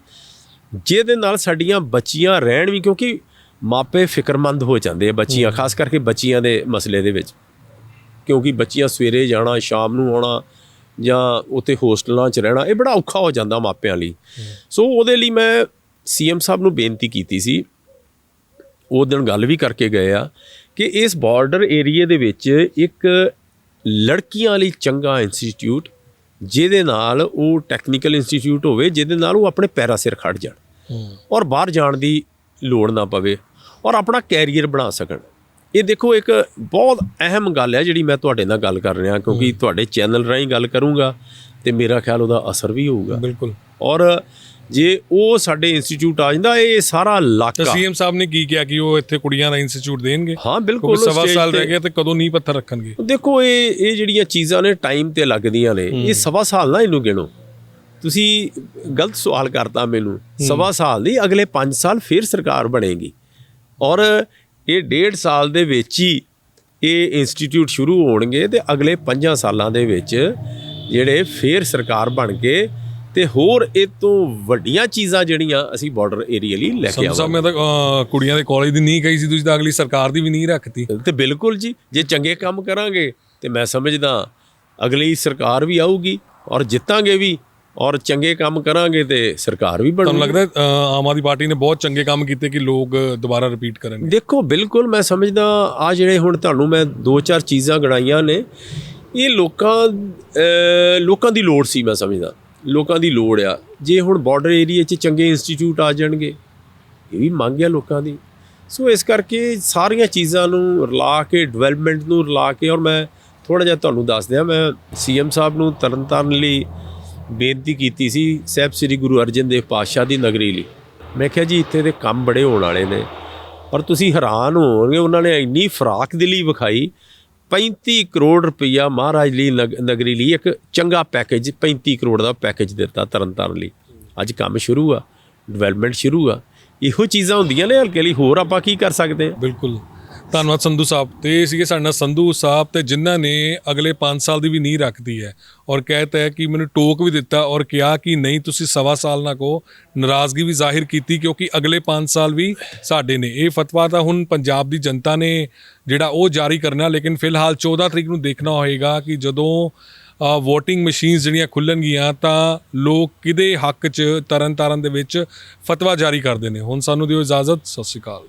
ਜਿਹਦੇ ਨਾਲ ਸਾਡੀਆਂ ਬੱਚੀਆਂ ਰਹਿਣ ਵੀ ਕਿਉਂਕਿ ਮਾਪੇ ਫਿਕਰਮੰਦ ਹੋ ਜਾਂਦੇ ਆ ਬੱਚੀਆਂ ਖਾਸ ਕਰਕੇ ਬੱਚੀਆਂ ਦੇ ਮਸਲੇ ਦੇ ਵਿੱਚ। ਕਿਉਂਕਿ ਬੱਚੀਆਂ ਸਵੇਰੇ ਜਾਣਾ ਸ਼ਾਮ ਨੂੰ ਆਉਣਾ ਜਾਂ ਉੱਥੇ ਹੋਸਟਲਾਂ 'ਚ ਰਹਿਣਾ ਇਹ ਬੜਾ ਔਖਾ ਹੋ ਜਾਂਦਾ ਮਾਪਿਆਂ ਲਈ। ਸੋ ਉਹਦੇ ਲਈ ਮੈਂ ਸੀਐਮ ਸਾਹਿਬ ਨੂੰ ਬੇਨਤੀ ਕੀਤੀ ਸੀ। ਉਹ ਦਿਨ ਗੱਲ ਵੀ ਕਰਕੇ ਗਏ ਆ ਕਿ ਇਸ ਬਾਰਡਰ ਏਰੀਏ ਦੇ ਵਿੱਚ ਇੱਕ ਲੜਕੀਆਂ ਲਈ ਚੰਗਾ ਇੰਸਟੀਚਿਊਟ ਜਿਹਦੇ ਨਾਲ ਉਹ ਟੈਕਨੀਕਲ ਇੰਸਟੀਚਿਊਟ ਹੋਵੇ ਜਿਹਦੇ ਨਾਲ ਉਹ ਆਪਣੇ ਪੈਰਾਂ ਸਿਰ ਖੜ ਜਾਣ। ਔਰ ਬਾਹਰ ਜਾਣ ਦੀ ਲੋੜ ਨਾ ਪਵੇ ਔਰ ਆਪਣਾ ਕੈਰੀਅਰ ਬਣਾ ਸਕਣ। ਇਹ ਦੇਖੋ ਇੱਕ ਬਹੁਤ ਅਹਿਮ ਗੱਲ ਹੈ ਜਿਹੜੀ ਮੈਂ ਤੁਹਾਡੇ ਨਾਲ ਗੱਲ ਕਰ ਰਿਹਾ ਕਿਉਂਕਿ ਤੁਹਾਡੇ ਚੈਨਲ ਰਾਹੀਂ ਗੱਲ ਕਰੂੰਗਾ ਤੇ ਮੇਰਾ ਖਿਆਲ ਉਹਦਾ ਅਸਰ ਵੀ ਹੋਊਗਾ। ਬਿਲਕੁਲ। ਔਰ ਜੇ ਉਹ ਸਾਡੇ ਇੰਸਟੀਚਿਊਟ ਆ ਜਾਂਦਾ ਇਹ ਸਾਰਾ ਇਲਾਕਾ। ਸੀਐਮ ਸਾਹਿਬ ਨੇ ਕੀ ਕਿਹਾ ਕਿ ਉਹ ਇੱਥੇ ਕੁੜੀਆਂ ਦਾ ਇੰਸਟੀਚਿਊਟ ਦੇਣਗੇ? ਹਾਂ ਬਿਲਕੁਲ ਸਵਾ ਸਾਲ ਰਹਿ ਗਿਆ ਤੇ ਕਦੋਂ ਨਹੀਂ ਪੱਥਰ ਰੱਖਣਗੇ? ਦੇਖੋ ਇਹ ਇਹ ਜਿਹੜੀਆਂ ਚੀਜ਼ਾਂ ਨੇ ਟਾਈਮ ਤੇ ਲੱਗਦੀਆਂ ਨੇ ਇਹ ਸਵਾ ਸਾਲ ਨਾ ਇਹਨੂੰ ਗਿਣੋ। ਤੁਸੀਂ ਗਲਤ ਸਵਾਲ ਕਰਤਾ ਮੈਨੂੰ। ਸਵਾ ਸਾਲ ਨਹੀਂ ਅਗਲੇ 5 ਸਾਲ ਫਿਰ ਸਰਕਾਰ ਬਣੇਗੀ। ਔਰ ਇਹ ਡੇਢ ਸਾਲ ਦੇ ਵਿੱਚ ਹੀ ਇਹ ਇੰਸਟੀਚਿਊਟ ਸ਼ੁਰੂ ਹੋਣਗੇ ਤੇ ਅਗਲੇ 5 ਸਾਲਾਂ ਦੇ ਵਿੱਚ ਜਿਹੜੇ ਫਿਰ ਸਰਕਾਰ ਬਣ ਕੇ ਤੇ ਹੋਰ ਇਹ ਤੋਂ ਵੱਡੀਆਂ ਚੀਜ਼ਾਂ ਜਿਹੜੀਆਂ ਅਸੀਂ ਬਾਰਡਰ ਏਰੀਆ ਲਈ ਲੈ ਕੇ ਆਵਾਂਗੇ ਮੈਂ ਤਾਂ ਕੁੜੀਆਂ ਦੇ ਕਾਲਜ ਦੀ ਨਹੀਂ ਕਹੀ ਸੀ ਤੁਸੀਂ ਤਾਂ ਅਗਲੀ ਸਰਕਾਰ ਦੀ ਵੀ ਨਹੀਂ ਰੱਖਤੀ। ਤੇ ਬਿਲਕੁਲ ਜੀ ਜੇ ਚੰਗੇ ਕੰਮ ਕਰਾਂਗੇ ਤੇ ਮੈਂ ਸਮਝਦਾ ਅਗਲੀ ਸਰਕਾਰ ਵੀ ਆਊਗੀ ਔਰ ਜਿੱਤਾਂਗੇ ਵੀ। ਔਰ ਚੰਗੇ ਕੰਮ ਕਰਾਂਗੇ ਤੇ ਸਰਕਾਰ ਵੀ ਤੁਹਾਨੂੰ ਬਣੂਗੀ ਲੱਗਦਾ ਆਮ ਆਦਮੀ ਪਾਰਟੀ ਨੇ ਬਹੁਤ ਚੰਗੇ ਕੰਮ ਕੀਤੇ ਕਿ ਲੋਕ ਦੁਬਾਰਾ ਰਿਪੀਟ ਕਰਨਗੇ? ਦੇਖੋ ਬਿਲਕੁਲ ਮੈਂ ਸਮਝਦਾ ਆ ਜਿਹੜੇ ਹੁਣ ਤੁਹਾਨੂੰ ਮੈਂ ਦੋ ਚਾਰ ਚੀਜ਼ਾਂ ਗਣਾਈਆਂ ਨੇ ਇਹ ਲੋਕਾਂ ਲੋਕਾਂ ਦੀ ਲੋੜ ਸੀ ਮੈਂ ਸਮਝਦਾ। ਲੋਕਾਂ ਦੀ ਲੋੜ ਆ। ਜੇ ਹੁਣ ਬਾਰਡਰ ਏਰੀਆ 'ਚ ਚੰਗੇ ਇੰਸਟੀਚਿਊਟ ਆ ਜਾਣਗੇ ਇਹ ਵੀ ਮੰਗ ਆ ਲੋਕਾਂ ਦੀ। ਸੋ ਇਸ ਕਰਕੇ ਸਾਰੀਆਂ ਚੀਜ਼ਾਂ ਨੂੰ ਰਲਾ ਕੇ ਡਿਵੈਲਪਮੈਂਟ ਨੂੰ ਰਲਾ ਕੇ ਔਰ ਮੈਂ ਥੋੜਾ ਜਿਹਾ ਤੁਹਾਨੂੰ ਦੱਸ ਦਿਆਂ ਮੈਂ ਸੀਐਮ ਸਾਹਿਬ ਨੂੰ ਤਰਨਤਾਰਨ ਲਈ ਬੇਨਤੀ ਕੀਤੀ ਸੀ ਸਾਹਿਬ ਸ੍ਰੀ ਗੁਰੂ ਅਰਜਨ ਦੇਵ ਪਾਤਸ਼ਾਹ ਦੀ ਨਗਰੀ ਲਈ। ਮੈਂ ਕਿਹਾ ਜੀ, ਇੱਥੇ ਦੇ ਕੰਮ ਬੜੇ ਹੋਣ ਵਾਲੇ ਨੇ, ਪਰ ਤੁਸੀਂ ਹੈਰਾਨ ਹੋਵੋਗੇ, ਉਹਨਾਂ ਨੇ ਇੰਨੀ ਫਰਾਕ ਦਿਲੀ ਵਿਖਾਈ। 35 ਕਰੋੜ ਰੁਪਈਆ ਮਹਾਰਾਜ ਲਈ ਨਗ- ਨਗਰੀ ਲਈ ਇੱਕ ਚੰਗਾ ਪੈਕੇਜ 35 ਕਰੋੜ ਦਾ ਪੈਕੇਜ ਦਿੱਤਾ ਤਰਨਤਾਰਨ ਲਈ। ਅੱਜ ਕੰਮ ਸ਼ੁਰੂ ਆ, ਡਿਵੈਲਪਮੈਂਟ ਸ਼ੁਰੂ ਆ। ਇਹੋ ਚੀਜ਼ਾਂ ਹੁੰਦੀਆਂ ਨੇ ਹਲਕੇ ਲਈ, ਹੋਰ ਆਪਾਂ ਕੀ ਕਰ ਸਕਦੇ ਹਾਂ ਬਿਲਕੁਲ। ਧੰਨਵਾਦ ਸੰਧੂ ਸਾਹਿਬ। ਤੇ ਇਹ ਸੀਗੇ ਸਾਡੇ ਨਾਲ ਸੰਧੂ ਸਾਹਿਬ ਤੇ ਜਿਨ੍ਹਾਂ ਨੇ ਅਗਲੇ 5 ਸਾਲ ਦੀ ਵੀ ਨੀਂਹ ਰੱਖਦੀ ਹੈ ਔਰ ਕਹਿਤਾ ਹੈ ਕਿ ਮੈਨੂੰ ਟੋਕ ਵੀ ਦਿੱਤਾ ਔਰ ਕਿਹਾ ਕਿ ਨਹੀਂ, ਤੁਸੀਂ ਸਵਾ ਸਾਲ ਨਾ ਕੋ ਨਾਰਾਜ਼ਗੀ ਵੀ ਜ਼ਾਹਿਰ ਕੀਤੀ ਕਿਉਂਕਿ ਅਗਲੇ 5 ਸਾਲ ਵੀ ਸਾਡੇ ਨੇ। ਇਹ ਫਤਵਾ ਤਾਂ ਹੁਣ ਪੰਜਾਬ ਦੀ ਜਨਤਾ ਨੇ ਜਿਹੜਾ ਉਹ ਜਾਰੀ ਕਰਨਾ, ਲੇਕਿਨ ਫਿਲਹਾਲ 14 ਤਰੀਕ ਨੂੰ ਦੇਖਣਾ ਹੋਏਗਾ ਕਿ ਜਦੋਂ ਵੋਟਿੰਗ ਮਸ਼ੀਨਸ ਜਿਹੜੀਆਂ ਖੁੱਲਣਗੀਆਂ ਤਾਂ ਲੋਕ ਕਿਹਦੇ ਹੱਕ 'ਚ, ਤਰਨ ਤਾਰਨ ਦੇ ਵਿੱਚ ਫਤਵਾ ਜਾਰੀ ਕਰਦੇ ਨੇ। ਹੁਣ ਸਾਨੂੰ ਦਿਓ ਇਜਾਜ਼ਤ, ਸਤਿ ਸ਼੍ਰੀ ਅਕਾਲ।